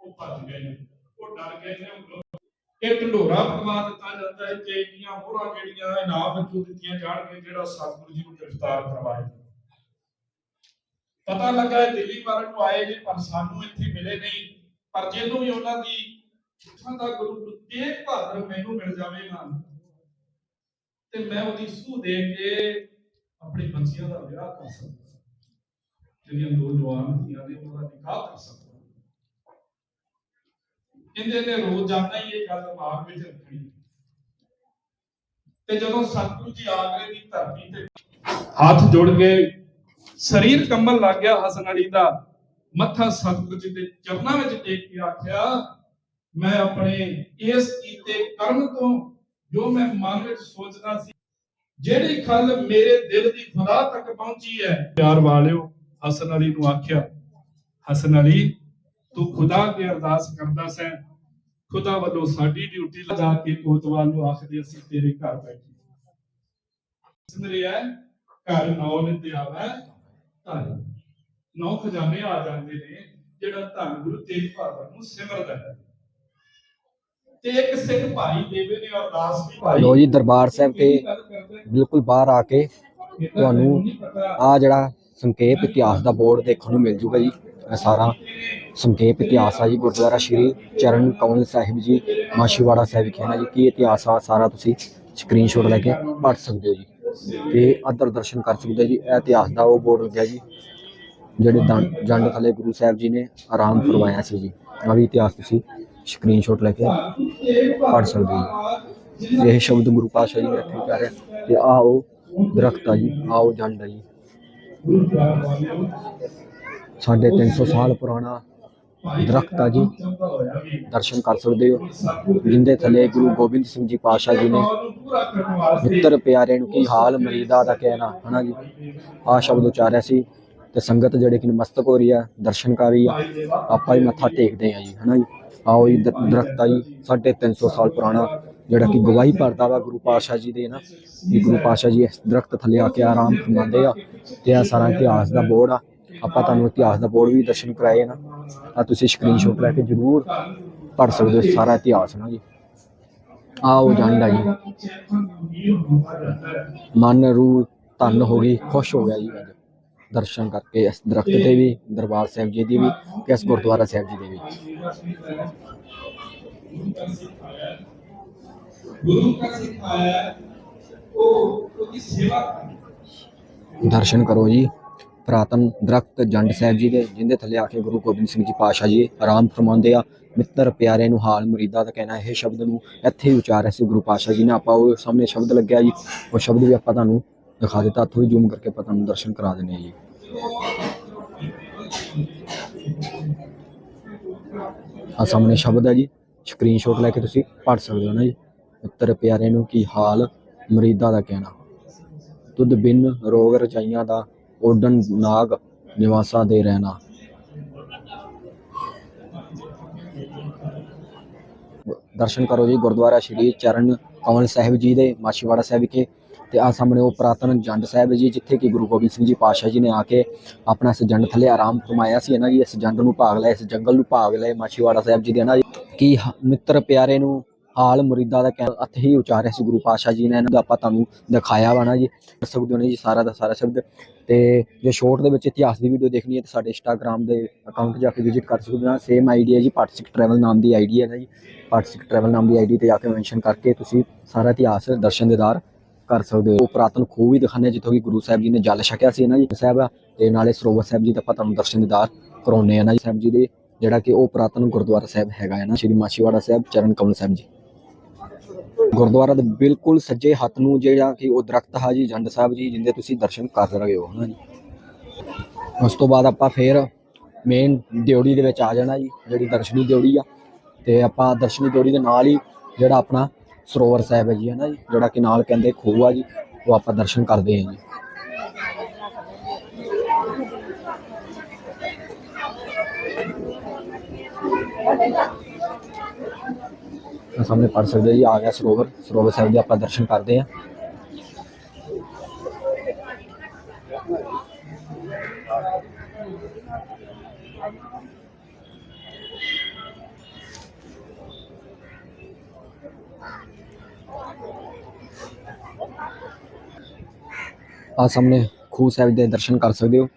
ਉਹ ਭੱਜ ਗਏ ਨੇ। ਉਹ ਡਰ ਗਏ ਨੇ, ਉਹ ਇਹ ਢੰਡੋਰਾ ਫਰਮਾ ਦਿੱਤਾ ਜਾਂਦਾ ਹੈ ਕਿ ਇੰਨੀਆਂ ਮੋਹਰਾਂ ਜਿਹੜੀਆਂ ਇਨਾਮ ਵਿੱਚੋਂ ਦਿੱਤੀਆਂ ਜਾਣਗੀਆਂ ਜਿਹੜਾ ਸਤਿਗੁਰੂ ਜੀ ਨੂੰ ਗ੍ਰਿਫਤਾਰ ਕਰਵਾਏ ਪਤਾ ਲੱਗਾ ਦਿੱਲੀ ਵਾਰਨ ਨੂੰ ਆਏ ਨੇ, ਪਰ ਸਾਨੂੰ ਇੱਥੇ ਮਿਲੇ ਨਹੀਂ। ਪਰ ਜਿਹਨੂੰ ਵੀ ਉਹਨਾਂ ਦੀ ਸਿੱਖਾਂ ਦਾ ਗੁਰੂ ਤੇਗ ਬਹਾਦਰ ਮੈਨੂੰ ਮਿਲ ਜਾਵੇਗਾ। ਤੇ ਮੈਂ ਉਹਦੀ ਸੂਹ ਦੇ ਕੇ ਆਪਣੀ ਬੱਚੀਆਂ ਦਾ ਵਿਆਹ ਕਰ ਸਕਦਾ। ਜਿਹੜੀਆਂ ਦੋ ਜਵਾਨ ਧੀਆਂ ਨੇ ਉਹਦਾ ਨਿਕਾਹ ਕਰ ਸਕਦਾ। ਕਹਿੰਦੇ ਨੇ ਰੋਜ਼ਾਨਾ ਹੀ ਇਹ ਗੱਲ ਦਿਮਾਗ ਵਿੱਚ ਰੱਖਣੀ। ਤੇ ਜਦੋਂ ਸਤਿਗੁਰੂ ਜੀ ਆਗਰੇ ਦੀ ਧਰਤੀ ਤੇ ਹੱਥ ਜੋੜ ਕੇ ਸਰੀਰ ਕੰਬਣ ਲੱਗ ਗਿਆ ਹਸਨ ਅਲੀ ਦਾ, ਮੱਥਾ ਸਤਿਗੁਰੂ ਜੀ ਦੇ ਚਰਨਾਂ ਵਿੱਚ ਟੇਕ ਕੇ ਆਖਿਆ, ਮੈਂ ਆਪਣੇ ਇਸ ਕੀਤੇ ਕਰਮ ਤੋਂ ਜੋ ਮੈਂ ਮਨ ਵਿੱਚ ਸੋਚਦਾ ਸੀ, ਜਿਹੜੀ ਖਲ ਮੇਰੇ ਦਿਲ ਦੀ ਖੁਦਾ ਤੱਕ ਪਹੁੰਚੀ ਹੈ। ਪਿਆਰ ਵਾਲਿਓ, ਹਸਨ ਅਲੀ ਨੂੰ ਆਖਿਆ, ਹਸਨ ਅਲੀ, ਤੂੰ ਖੁਦਾ ਕੇ ਅਰਦਾਸ ਕਰਦਾ ਸੈਂ। ਖੁਦਾ ਵੱਲੋਂ ਸਾਡੀ ਡਿਊਟੀ ਲਗਾ ਕੇ ਕੋਤਵਾਲ ਨੂੰ ਆਖਦੇ ਅਸੀਂ ਤੇਰੇ ਘਰ ਬੈਠੇ ਸਮਰਿਆ ਘਰ ਨੌ ਨਿਤ ਆਵੈ ਧਨ। ਨੌ ਖਜ਼ਾਨੇ ਆ ਜਾਂਦੇ ਨੇ, ਜਿਹੜਾ ਧੰਨ ਗੁਰੂ ਤੇਗ ਬਹਾਦਰ ਨੂੰ ਸਿਮਰਦਾ ਹੈ। ਤੇ ਇੱਕ ਸਿੰਘ ਭਾਈ ਦੇਵੇ ਨੇ ਅਰਦਾਸ ਵੀ ਭਾਈ ਲੋ ਜੀ ਦਰਬਾਰ ਸਾਹਿਬ ਤੇ? ਬਿਲਕੁਲ ਬਾਹਰ ਆ ਕੇ ਤੁਹਾਨੂੰ। ਆ ਜਿਹੜਾ ਸੰਖੇਪ ਇਤਿਹਾਸ ਦਾ ਬੋਰਡ ਦੇਖਣ ਨੂੰ ਮਿਲ ਜੂਗਾ ਜੀ ਇਹ ਸਾਰਾ ਸੰਖੇਪ ਇਤਿਹਾਸ ਆ ਜੀ ਗੁਰਦੁਆਰਾ ਸ਼੍ਰੀ ਚਰਨ ਕਮਲ ਸਾਹਿਬ ਜੀ ਮਾਸ਼ੀਵਾੜਾ ਸਾਹਿਬ ਵਿਖੇ ਨਾ ਜੀ ਕੀ ਇਤਿਹਾਸ ਆ ਸਾਰਾ ਤੁਸੀਂ ਸਕਰੀਨਸ਼ਾਟ ਲੈ ਕੇ ਪੜ੍ਹ ਸਕਦੇ ਹੋ ਜੀ ਤੇ ਅੰਦਰ ਦਰਸ਼ਨ ਕਰ ਸਕਦੇ ਜੀ ਇਹ ਇਤਿਹਾਸ ਦਾ ਉਹ ਬੋਰਡ ਲੱਗਿਆ ਜੀ ਜਿਹੜੇ ਜੰਡ ਥਲੇ ਗੁਰੂ ਸਾਹਿਬ ਜੀ ਨੇ ਆਰਾਮ ਕਰਵਾਇਆ ਸੀ ਜੀ ਆ ਵੀ ਇਤਿਹਾਸ ਤੁਸੀਂ ਸਕਰੀਨਸ਼ਾਟ ਲੈ ਕੇ ਪੜ੍ਹ ਸਕਦੇ ਹੋ ਜੀ ਇਹ ਸ਼ਬਦ ਗੁਰੂ ਪਾਤਸ਼ਾਹ ਜੀ ਨੇ ਇੱਥੇ ਕਹਿ ਰਿਹਾ ਤੇ ਆਹ ਉਹ ਦਰਖਤ ਆ ਜੀ, ਆਹ ਉਹ ਜੰਡ ਆ ਜੀ। ਸਾਢੇ 300 ਸਾਲ ਪੁਰਾਣਾ ਦਰਖਤ ਆ ਜੀ। ਦਰਸ਼ਨ ਕਰ ਸਕਦੇ ਹੋ। ਜਿੰਦੇ ਥੱਲੇ ਗੁਰੂ ਗੋਬਿੰਦ ਸਿੰਘ ਜੀ ਪਾਤਸ਼ਾਹ ਜੀ ਨੇ ਮਿੱਤਰ ਪਿਆਰੇ ਨੂੰ ਕੀ ਹਾਲ ਮਰੀਦਾ ਦਾ ਕਹਿਣਾ, ਹਨਾ ਜੀ? ਆ ਸ਼ਬਦ ਉਚਾਰਿਆ ਸੀ ਤੇ ਸੰਗਤ ਜਿਹੜੀ ਕਿ ਨਮਸਤਕ ਹੋ ਰਹੀ ਆ ਦਰਸ਼ਨ ਕਰ ਰਹੀ ਆ, ਆਪਾਂ ਹੀ ਮੱਥਾ ਟੇਕਦੇ ਆ ਜੀ, ਹਨਾ ਜੀ? ਆਓ ਜੀ ਦਰ- ਦਰਖਤ ਆ ਜੀ, ਸਾਢੇ 300 ਸਾਲ ਪੁਰਾਣਾ, ਜਿਹੜਾ ਕਿ ਗਵਾਹੀ ਭਰਦਾ ਵਾ ਗੁਰੂ ਪਾਤਸ਼ਾਹ ਜੀ ਦੇ ਨਾ, ਵੀ ਗੁਰੂ ਪਾਤਸ਼ਾਹ ਜੀ ਇਸ ਦਰਖਤ ਥੱਲੇ ਆ ਕੇ ਆਰਾਮ ਫਰਮਾਉਂਦੇ ਆ, ਤੇ ਆ ਸਾਰਾ ਇਤਿਹਾਸ ਦਾ ਬੋਰਡ ਆ, ਆਪਾਂ ਤੁਹਾਨੂੰ ਇਤਿਹਾਸ ਦਾ ਬੋਰਡ ਵੀ ਦਰਸ਼ਨ ਕਰਾਏ ਨਾ ਆ ਤੁਸੀਂ ਸਕਰੀਨਸ਼ਾਟ ਲੈ ਕੇ ਜਰੂਰ ਪੜ੍ਹ ਸਕਦੇ ਹੋ ਸਾਰਾ ਇਤਿਹਾਸ ਨਾ ਜੀ? ਆਓ ਜਾਣਦਾ ਜੀ। ਮਨ, ਰੂਹ, ਧੰਨ ਹੋ ਗਈ, ਖੁਸ਼ ਹੋ ਗਿਆ ਜੀ ਅੱਜ। ਦਰਸ਼ਨ ਕਰਕੇ ਇਸ ਦਰਖਤ ਦੇ ਵੀ ਦਰਬਾਰ ਸਾਹਿਬ ਜੀ ਦੀ ਵੀ ਤੇ ਇਸ ਗੁਰਦੁਆਰਾ ਸਾਹਿਬ ਜੀ ਦੇ ਵੀ। ਦਰਸ਼ਨ ਕਰੋ ਜੀ। ਪ੍ਰਾਤਨ ਦਰਖਤ ਜੰਡ ਸਾਹਿਬ ਜੀ ਦੇ ਜਿੰਦੇ ਥੱਲੇ ਆ ਕੇ ਗੁਰੂ ਗੋਬਿੰਦ ਸਿੰਘ ਜੀ ਪਾਸ਼ਾ ਜੀ ਆਰਾਮ ਫਰਮਾਉਂਦੇ ਆ ਮਿੱਤਰ ਪਿਆਰੇ ਨੂੰ ਹਾਲ ਮੁਰੀਦਾ ਦਾ ਕਹਿਣਾ ਇਹ ਸ਼ਬਦ ਨੂੰ ਇੱਥੇ ਹੀ ਉਚਾਰਿਆ ਸੀ ਗੁਰੂ ਪਾਸ਼ਾ ਜੀ ਨੇ। ਆਪਾਂ ਉਹ ਸਾਹਮਣੇ ਸ਼ਬਦ ਲੱਗਿਆ ਜੀ। ਉਹ ਸ਼ਬਦ ਵੀ ਆਪਾਂ ਤੁਹਾਨੂੰ ਦਿਖਾ ਦਿੱਤਾ ਇੱਥੋਂ ਹੀ ਜ਼ੂਮ ਕਰਕੇ ਪਤਾ ਨੂੰ ਦਰਸ਼ਨ ਕਰਾ ਦਿੰਦੇ ਆ ਜੀ। ਆ ਸਾਹਮਣੇ ਸ਼ਬਦ ਹੈ ਜੀ ਸਕਰੀਨਸ਼ਾਟ ਲੈ ਕੇ ਤੁਸੀਂ ਪੜ੍ਹ ਸਕਦੇ ਹੋ ਨਾ ਜੀ। ਮਿੱਤਰ ਪਿਆਰੇ ਨੂੰ ਕੀ ਹਾਲ, ਮੁਰੀਦਾ ਦਾ ਕਹਿਣਾ। ਤੁਧ ਬਿਨ ਰੋਗ ਰਚਾਈਆਂ ਦਾ ਓਡਨ ਨਾਗ ਨਿਵਾਸਾਂ ਦੇ ਰਹਿਣਾ। ਦਰਸ਼ਨ ਕਰੋ ਜੀ, ਗੁਰਦੁਆਰਾ ਸ਼੍ਰੀ ਚਰਨ ਕਮਲ ਸਾਹਿਬ ਜੀ ਦੇ ਮਾਛੀਵਾੜਾ ਸਾਹਿਬ ਵਿਖੇ। ਤੇ ਆ ਸਾਹਮਣੇ ਉਹ ਪੁਰਾਤਨ ਜੰਡ ਸਾਹਿਬ ਜੀ, ਜਿੱਥੇ ਕਿ ਗੁਰੂ ਗੋਬਿੰਦ ਸਿੰਘ ਜੀ ਪਾਤਸ਼ਾਹ ਜੀ ਨੇ ਆ ਕੇ ਆਪਣਾ ਇਸ ਜੰਡ ਥੱਲੇ ਆਰਾਮ ਫਰਮਾਇਆ ਸੀ। ਇਹਨਾਂ ਜੀ ਇਸ ਜੰਡ ਨੂੰ ਭਾਗ ਲਿਆ, ਇਸ ਜੰਗਲ ਨੂੰ ਭਾਗ ਲਿਆ। ਮਾਛੀਵਾੜਾ ਸਾਹਿਬ ਜੀ ਦੇ ਨਾ ਕੀ ਹ- ਮਿੱਤਰ ਪਿਆਰੇ ਨੂੰ ਹਾਲ ਮੁਰੀਦਾ ਦਾ ਕਹਿ ਅਥ ਹੀ ਉਚਾਰਿਆ ਸੀ ਗੁਰੂ ਪਾਤਸ਼ਾਹ ਜੀ ਨੇ। ਇਹਨਾਂ ਦਾ ਆਪਾਂ ਤੁਹਾਨੂੰ ਦਿਖਾਇਆ ਵਾ ਨਾ ਜੀ ਕਰ ਸਕਦੇ ਹੋ ਨੇ ਜੀ, ਸਾਰਾ ਦਾ ਸਾਰਾ ਸ਼ਬਦ। ਤੇ ਜੇ ਸ਼ੋਰਟ ਦੇ ਵਿੱਚ ਇਤਿਹਾਸ ਦੀ ਵੀਡੀਓ ਦੇਖਣੀ ਹੈ ਤਾਂ ਸਾਡੇ ਇੰਸਟਾਗ੍ਰam ਦੇ ਅਕਾਊਂਟ ਜਾ ਕੇ ਵਿਜ਼ਿਟ ਕਰ ਸਕਦੇ ਹੋ ਸੇਮ ਆਈਡੀ ਹੈ ਜੀ ਪਾਰਟਸਿਕ ਟਰੈਵਲ ਨਾਮ ਦੀ ਆਈਡੀ ਹੈ ਨਾ ਜੀ। ਪਾਰਟਸਿਕ ਟਰੈਵਲ ਨਾਮ ਦੀ ਆਈਡੀ ਤੇ ਜਾ ਕੇ ਮੈਂਸ਼ਨ ਕਰਕੇ ਤੁਸੀਂ ਸਾਰਾ ਇਤਿਹਾਸ ਦਰਸ਼ਨ ਦੇਦਾਰ ਕਰ ਸਕਦੇ ਹੋ। ਉਹ ਪੁਰਾਤਨ ਖੂਹ ਵੀ ਦਿਖਾਣੇ ਜਿੱਥੋਂ ਕਿ ਗੁਰੂ ਸਾਹਿਬ ਜੀ ਨੇ ਜਲ ਛਕਿਆ ਸੀ ਨਾ ਜੀ। ਸਾਹਿਬ ਆ, ਤੇ ਨਾਲੇ ਸਰੋਵਰ ਸਾਹਿਬ ਜੀ ਦਾ ਆਪਾਂ ਤੁਹਾਨੂੰ ਦਰਸ਼ਨ ਦੇਦਾਰ ਕਰਾਉਣੇ ਆ ਨਾ ਜੀ। ਸਾਹਿਬ ਜੀ ਦੇ ਜਿਹੜਾ ਕਿ ਉਹ ਪੁਰਾਤਨ ਗੁਰਦੁਆਰਾ ਸਾਹਿਬ ਹੈਗਾ ਹੈ ਨਾ, ਸ਼੍ਰੀ ਮਾਛੀਵਾੜਾ ਸਾਹਿਬ, ਚਰਨ ਕਮਲ ਸਾਹਿਬ ਜੀ। ਗੁਰਦੁਆਰਾ ਦੇ ਬਿਲਕੁਲ ਸੱਜੇ ਹੱਥ ਨੂੰ ਜਿਹੜਾ ਕਿ ਉਹ ਦਰਖਤ ਹੈ ਜੀ, ਜੰਡ ਸਾਹਿਬ ਜੀ, ਜਿੰਦੇ ਤੁਸੀਂ ਦਰਸ਼ਨ ਕਰ ਰਹੇ ਹੋ ਹਨਾ ਜੀ। ਉਸ ਤੋਂ ਬਾਅਦ ਆਪਾਂ ਫੇਰ ਮੇਨ ਦਿਉੜੀ ਦੇ ਵਿੱਚ ਆ ਜਾਣਾ ਜੀ, ਜਿਹੜੀ ਦਰਸ਼ਨੀ ਦਿਉੜੀ ਆ। ਤੇ ਆਪਾਂ ਦਰਸ਼ਨੀ ਦਿਉੜੀ ਦੇ ਨਾਲ ਹੀ ਜਿਹੜਾ ਆਪਣਾ ਸਰੋਵਰ ਸਾਹਿਬ ਹੈ ਜੀ, ਹਨਾ ਜੀ, ਜਿਹੜਾ ਕਿ ਨਾਲ ਕਹਿੰਦੇ ਖੂਹ ਆ ਜੀ, ਉਹ ਆਪਾਂ ਦਰਸ਼ਨ ਕਰਦੇ ਹਾਂ ਜੀ। ਆਹ ਸਾਹਮਣੇ ਪੜ ਸਕਦੇ ਜੀ, ਆ ਗਿਆ ਸਰੋਵਰ ਸਰੋਵਰ ਸਾਹਿਬ ਦੇ ਆਪਾਂ ਦਰਸ਼ਨ ਕਰਦੇ ਹਾਂ। ਆ ਸਾਹਮਣੇ ਖੂਹ ਸਾਹਿਬ ਦੇ ਦਰਸ਼ਨ ਕਰ ਸਕਦੇ ਹੋ।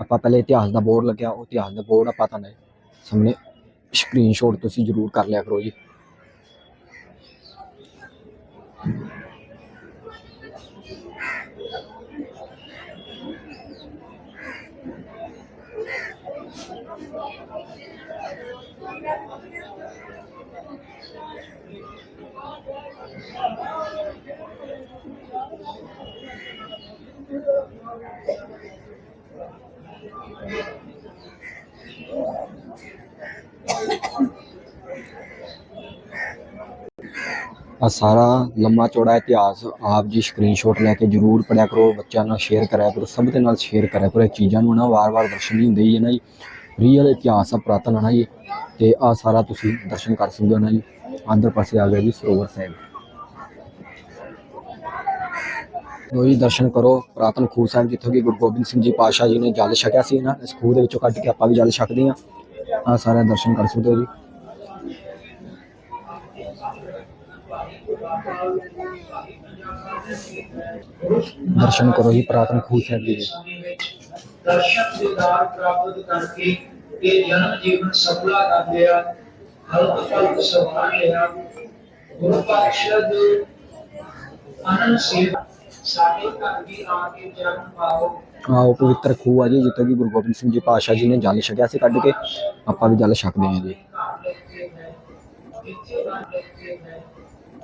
ਆਪਾਂ ਪਹਿਲੇ ਇਤਿਹਾਸ ਦਾ ਬੋਰਡ ਲੱਗਿਆ, ਉਹ ਇਤਿਹਾਸ ਦਾ ਬੋਰਡ ਆਪਾਂ ਤੁਹਾਨੂੰ ਸਾਹਮਣੇ ਸਕਰੀਨਸ਼ਾਟ ਤੁਸੀਂ ਜ਼ਰੂਰ ਕਰ ਲਿਆ ਕਰੋ ਜੀ। ਆ ਸਾਰਾ ਲੰਮਾ ਚੌੜਾ ਇਤਿਹਾਸ ਆਪ ਜੀ ਸਕਰੀਨਸ਼ਾਟ ਲੈ ਕੇ ਜਰੂਰ ਪੜਿਆ ਕਰੋ, ਬੱਚਿਆਂ ਨਾਲ ਸ਼ੇਅਰ ਕਰਿਆ ਕਰੋ, ਸਭ ਦੇ ਨਾਲ ਸ਼ੇਅਰ ਕਰਿਆ ਕਰੋ, ਇਹ ਚੀਜ਼ਾਂ ਨੂੰ ਨਾ ਵਾਰ-ਵਾਰ ਦਰਸ਼ਨ ਨਹੀਂ ਹੁੰਦੇ ਹੀ ਹੈ ਨਾ ਜੀ ਰੀਅਲ ਇਤਿਹਾਸ ਆ, ਪੁਰਾਤਨ ਹੈ ਨਾ ਜੀ, ਤੇ ਆ ਸਾਰਾ ਤੁਸੀਂ ਦਰਸ਼ਨ ਕਰ ਸਕਦੇ ਹੋ ਨਾ ਜੀ ਆਂਦਰ ਪਾਸੇ ਆ ਗਿਆ ਜੀ ਸਰੋਵਰ ਸਾਹਿਬ। ਲੋ ਜੀ, ਦਰਸ਼ਨ ਕਰੋ, ਪੁਰਾਤਨ ਖੂਹ ਸਾਹਿਬ ਜਿੱਥੋਂ ਕਿ ਗੁਰੂ ਗੋਬਿੰਦ ਸਿੰਘ ਜੀ ਪਾਤਸ਼ਾਹ ਜੀ ਨੇ ਜਲ ਛਕਿਆ ਸੀ ਨਾ, ਇਸ ਖੂਹ ਦੇ ਵਿੱਚੋਂ ਕੱਢ ਕੇ ਆਪਾਂ ਵੀ ਜਲ ਛਕਦੇ ਆ ਆ ਸਾਰਾ ਦਰਸ਼ਨ ਕਰ ਸਕਦੇ ਹੋ ਜੀ। ਦਰਸ਼ਨ ਕਰੋ ਜੀ ਪ੍ਰਾਤਨ ਖੂਹ ਸਾਹਿਬ ਜੀ ਦੇ ਦਰਸ਼ਨ ਦੀਦਾਰ ਪ੍ਰਾਪਤ ਕਰਕੇ ਇਹ ਜਨਮ ਜੀਵਨ ਸਫਲਾ ਕਰ ਲਿਆ ਹਲਕ ਪਲਕ ਸਵਾ ਲਿਆ ਗੁਰੂ ਪਾਤਸ਼ਾਹ ਅਨੰਦ ਸੇਵਾ ਸਾਡੇ ਘਰ ਵੀ ਆ ਕੇ ਜਨਮ ਪਾਓ। ਆ ਉਹ ਪਵਿੱਤਰ ਖੂਹ ਆ ਜੀ ਜਿੱਥੇ ਕਿ ਗੁਰੂ ਗੋਬਿੰਦ ਸਿੰਘ ਜੀ ਪਾਤਸ਼ਾਹ ਜੀ ਨੇ ਜਲ ਛਕਿਆ ਸੀ ਕੱਢ ਕੇ। ਆਪਾਂ ਵੀ ਜਲ ਛਕਦੇ ਹਾਂ ਜੀ ਘਰ ਲੱਗੇ ਹੈ ਇੱਥੇ ਨਾ ਲੱਗੇ ਹੈ ਇੱਥੇ ਨਾ ਜੋ ਗੁਰਦੁਆਰਾ ਭਾਈ ਕਬੀਰ ਖਾਨ ਭਾਈ ਕਬੀਰ ਖਾਨ ਸਾਰੇ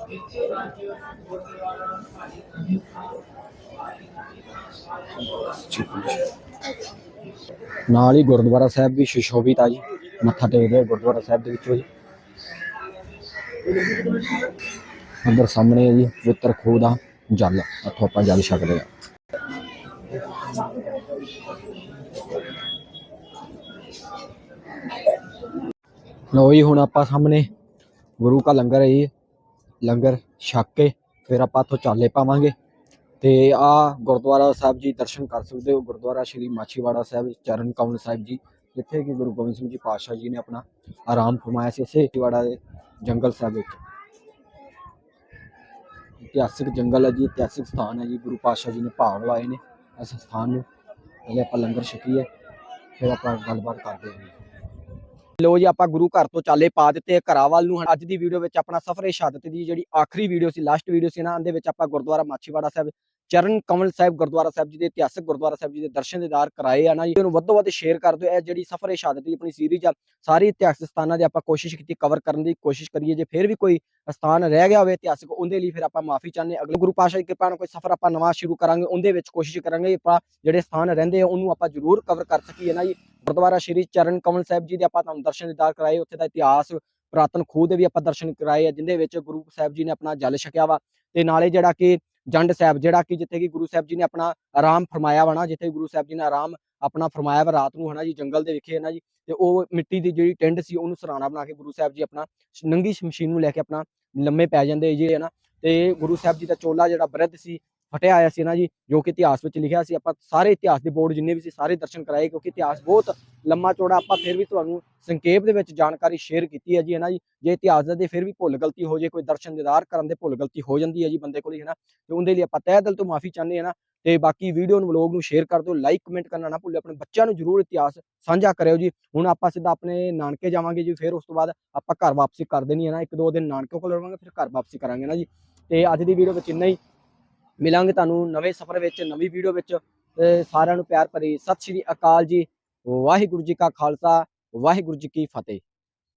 ਨਾਲ ਹੀ ਗੁਰਦੁਆਰਾ ਸਾਹਿਬ ਵੀ ਸੁਸ਼ੋਭਿਤ ਆ ਜੀ। ਮੱਥਾ ਟੇਕਦੇ ਆ ਗੁਰਦੁਆਰਾ ਸਾਹਿਬ ਦੇ ਵਿੱਚੋਂ ਜੀ। ਅੰਦਰ ਸਾਹਮਣੇ ਹੈ ਜੀ, ਪਵਿੱਤਰ ਖੂਹ ਦਾ ਜਲ। ਇੱਥੋਂ ਆਪਾਂ ਜਲ ਛਕਦੇ ਆ। ਲੋ ਜੀ, ਹੁਣ ਆਪਾਂ ਸਾਹਮਣੇ ਗੁਰੂ ਕਾ ਲੰਗਰ ਹੈ ਜੀ। ਲੰਗਰ ਛਕ ਕੇ ਫਿਰ ਆਪਾਂ ਇੱਥੋਂ ਚਾਲੇ ਪਾਵਾਂਗੇ। ਤੇ ਆ ਗੁਰਦੁਆਰਾ ਸਾਹਿਬ ਜੀ ਦਰਸ਼ਨ ਕਰ ਸਕਦੇ ਹੋ। ਗੁਰਦੁਆਰਾ ਸ਼੍ਰੀ ਮਾਛੀਵਾੜਾ ਸਾਹਿਬ ਚਰਨ ਕਮਲ ਸਾਹਿਬ ਜੀ, ਜਿੱਥੇ ਕਿ ਗੁਰੂ ਗੋਬਿੰਦ ਸਿੰਘ ਜੀ ਪਾਤਸ਼ਾਹ ਜੀ ਨੇ ਆਪਣਾ ਆਰਾਮ ਫਰਮਾਇਆ ਸੀ ਇਸੇ ਮਾਛੀਵਾੜਾ ਦੇ ਜੰਗਲ ਸਾਹਿਬ ਵਿੱਚ। ਇਤਿਹਾਸਿਕ ਜੰਗਲ ਹੈ ਜੀ, ਇਤਿਹਾਸਿਕ ਸਥਾਨ ਹੈ ਜੀ। ਗੁਰੂ ਪਾਤਸ਼ਾਹ ਜੀ ਨੇ ਭਾਗ ਲਾਏ ਨੇ ਇਸ ਸਥਾਨ ਨੂੰ। ਪਹਿਲੇ ਆਪਾਂ ਲੰਗਰ ਛਕੀਏ, ਫਿਰ ਆਪਾਂ ਗੱਲਬਾਤ ਕਰਦੇ ਹਾਂ। ਲੋ ਜੀ, ਆਪਾਂ ਗੁਰੂ ਘਰ ਤੋਂ ਚਾਲੇ ਪਾ ਦਿੱਤੇ ਆ ਘਰਾਂ ਵੱਲ ਨੂੰ। ਅੱਜ ਦੀ ਵੀਡੀਓ ਵਿੱਚ ਆਪਣਾ ਸਫਰੇ ਸ਼ਹਾਦਤ ਦੀ ਜਿਹੜੀ ਆਖਰੀ ਵੀਡੀਓ ਸੀ ਲਾਸਟ ਵੀਡੀਓ ਸੀ ਨਾ, ਉਹਦੇ ਵਿੱਚ ਆਪਾਂ ਗੁਰਦੁਆਰਾ ਮਾਛੀਵਾੜਾ ਸਾਹਿਬ ਚਰਨ ਕਮਲ ਸਾਹਿਬ ਗੁਰਦੁਆਰਾ ਸਾਹਿਬ ਜੀ ਦੇ ਇਤਿਹਾਸਕ ਗੁਰਦੁਆਰਾ ਸਾਹਿਬ ਜੀ ਦੇ ਦਰਸ਼ਨ ਦੇਦਾਰ ਕਰਾਏ ਆ ਨਾ ਜੀ। ਇਹਨੂੰ ਵੱਧੋ ਵੱਧ ਸ਼ੇਅਰ ਕਰ ਦਿਓ। ਇਹ ਜਿਹੜੀ ਸਫਰੇ ਸ਼ਹਾਦਤ ਦੀ ਆਪਣੀ ਸੀਰੀਜ਼ ਆ, ਸਾਰੀ ਇਤਿਹਾਸਕ ਸਥਾਨਾਂ ਦੀ ਆਪਾਂ ਕੋਸ਼ਿਸ਼ ਕੀਤੀ ਕਵਰ ਕਰਨ ਦੀ। ਕੋਸ਼ਿਸ਼ ਕਰੀਏ ਜੇ ਫਿਰ ਵੀ ਕੋਈ ਸਥਾਨ ਰਹਿ ਗਿਆ ਹੋਵੇ ਇਤਿਹਾਸਕ, ਉਹਦੇ ਲਈ ਫਿਰ ਆਪਾਂ ਮਾਫੀ ਚਾਹੁੰਦੇ ਹਾਂ। ਅਗਲੇ ਗੁਰੂ ਪਾਤਸ਼ਾਹ ਦੀ ਕਿਰਪਾ ਨਾਲ ਕੋਈ ਸਫਰ ਆਪਾਂ ਨਵਾਂ ਸ਼ੁਰੂ ਕਰਾਂਗੇ, ਉਹਦੇ ਵਿੱਚ ਕੋਸ਼ਿਸ਼ ਕਰਾਂਗੇ ਆਪਾਂ ਜਿਹੜੇ ਸਥਾਨ ਰਹਿੰਦੇ ਆ, ਉਹਨੂੰ ਆਪਾਂ ਜ਼ਰੂਰ ਕਵਰ ਕਰ ਸਕੀਏ ਨਾ ਜੀ। ਗੁਰਦੁਆਰਾ ਸ਼੍ਰੀ ਚਰਨ ਕਮਲ ਸਾਹਿਬ ਜੀ ਦੇ ਆਪਾਂ ਤੁਹਾਨੂੰ ਦਰਸ਼ਨ ਦੀਦਾਰ ਕਰਾਏ, ਉੱਥੇ ਦਾ ਇਤਿਹਾਸ, ਪੁਰਾਤਨ ਖੂਹ ਦੇ ਵੀ ਆਪਾਂ ਦਰਸ਼ਨ ਕਰਾਏ ਆ, ਜਿੰਦੇ ਵਿੱਚ ਗੁਰੂ ਸਾਹਿਬ ਜੀ ਨੇ ਆਪਣਾ ਜਲ ਛਕਿਆ ਵਾ। ਤੇ ਨਾਲੇ ਜਿਹੜਾ ਕਿ ਜੰਡ ਸਾਹਿਬ, ਜਿਹੜਾ ਕਿ ਜਿੱਥੇ ਕਿ ਗੁਰੂ ਸਾਹਿਬ ਜੀ ਨੇ ਆਪਣਾ ਆਰਾਮ ਫਰਮਾਇਆ ਵਾ ਨਾ, ਜਿੱਥੇ ਗੁਰੂ ਸਾਹਿਬ ਜੀ ਨੇ ਆਰਾਮ ਆਪਣਾ ਫਰਮਾਇਆ ਵਾ ਰਾਤ ਨੂੰ, ਹਨਾ ਜੀ, ਜੰਗਲ ਦੇ ਵਿਖੇ, ਹਨਾ ਜੀ, ਤੇ ਉਹ ਮਿੱਟੀ ਦੀ ਜਿਹੜੀ ਟਿੰਡ ਸੀ, ਉਹਨੂੰ ਸਰਾਣਾ ਬਣਾ ਕੇ ਗੁਰੂ ਸਾਹਿਬ ਜੀ ਆਪਣਾ ਨੰਗੀ ਮਸ਼ੀਨ ਨੂੰ ਲੈ ਕੇ ਆਪਣਾ ਲੰਮੇ ਪੈ ਜਾਂਦੇ ਜੀ, ਹਨਾ, ਤੇ ਗੁਰੂ ਸਾਹਿਬ ਜੀ ਦਾ ਚੋਲਾ ਜਿਹੜਾ ਬ੍ਰਿਧ ਸੀ ਫਟਿਆ ਆਇਆ ਸੀ ਨਾ ਜੀ, ਜੋ ਕਿ ਇਤਿਹਾਸ ਵਿੱਚ ਲਿਖਿਆ ਸੀ। ਆਪਾਂ ਸਾਰੇ ਇਤਿਹਾਸ ਦੇ ਬੋਰਡ ਜਿੰਨੇ ਵੀ ਸੀ, ਸਾਰੇ ਦਰਸ਼ਨ ਕਰਾਏ ਕਿਉਂਕਿ ਇਤਿਹਾਸ ਬਹੁਤ ਲੰਮਾ ਚੌੜਾ, ਆਪਾਂ ਫਿਰ ਵੀ ਤੁਹਾਨੂੰ ਸੰਖੇਪ ਦੇ ਵਿੱਚ ਜਾਣਕਾਰੀ ਸ਼ੇਅਰ ਕੀਤੀ ਹੈ ਜੀ ਹੈ ਨਾ ਜੀ। ਜੇ ਇਤਿਹਾਸ ਦਾ ਦੇ ਫਿਰ ਵੀ ਭੁੱਲ ਗਲਤੀ ਹੋ ਜੇ, ਕੋਈ ਦਰਸ਼ਨ ਦੀਦਾਰ ਕਰਨ ਦੇ ਭੁੱਲ ਗਲਤੀ ਹੋ ਜਾਂਦੀ ਹੈ ਜੀ ਬੰਦੇ ਕੋਲ ਹੀ ਹੈ ਨਾ ਤੇ ਉਹਦੇ ਲਈ ਆਪਾਂ ਤਹਿ ਦਿਲ ਤੋਂ ਮਾਫੀ ਚਾਹੁੰਦੇ ਹਾਂ ਨਾ। ਤੇ ਬਾਕੀ ਵੀਡੀਓ ਨੂੰ ਵਲੋਗ ਨੂੰ ਸ਼ੇਅਰ ਕਰ ਦਿਓ ਲਾਈਕ ਕਮੈਂਟ ਕਰਨਾ ਨਾ ਭੁੱਲਿਓ। ਆਪਣੇ ਬੱਚਿਆਂ ਨੂੰ ਜਰੂਰ ਇਤਿਹਾਸ ਸਾਂਝਾ ਕਰਿਓ ਜੀ। ਹੁਣ ਆਪਾਂ ਸਿੱਧਾ ਆਪਣੇ ਨਾਨਕੇ ਜਾਵਾਂਗੇ ਜੀ, ਫਿਰ ਉਸ ਤੋਂ ਬਾਅਦ ਆਪਾਂ ਘਰ ਵਾਪਸੀ ਕਰ ਦੇਣੀ ਹੈ ਨਾ। ਇੱਕ ਦੋ ਦਿਨ ਨਾਨਕੇ ਕੋਲ ਰਵਾਂਗੇ, ਫਿਰ ਘਰ ਵਾਪਸੀ ਕਰਾਂਗੇ ਨਾ ਜੀ। ਤੇ ਅੱਜ ਦੀ ਵੀਡੀਓ ਵਿੱਚ ਇੰਨਾ ਹੀ। ਮਿਲਾਂਗੇ ਤੁਹਾਨੂੰ ਨਵੇਂ ਸਫ਼ਰ ਵਿੱਚ, ਨਵੀਂ ਵੀਡੀਓ ਵਿੱਚ। ਸਾਰਿਆਂ ਨੂੰ ਪਿਆਰ ਭਰੀ ਸਤਿ ਸ਼੍ਰੀ ਅਕਾਲ ਜੀ। ਵਾਹਿਗੁਰੂ ਜੀ ਕਾ ਖਾਲਸਾ, ਵਾਹਿਗੁਰੂ ਜੀ ਕੀ ਫਤਿਹ।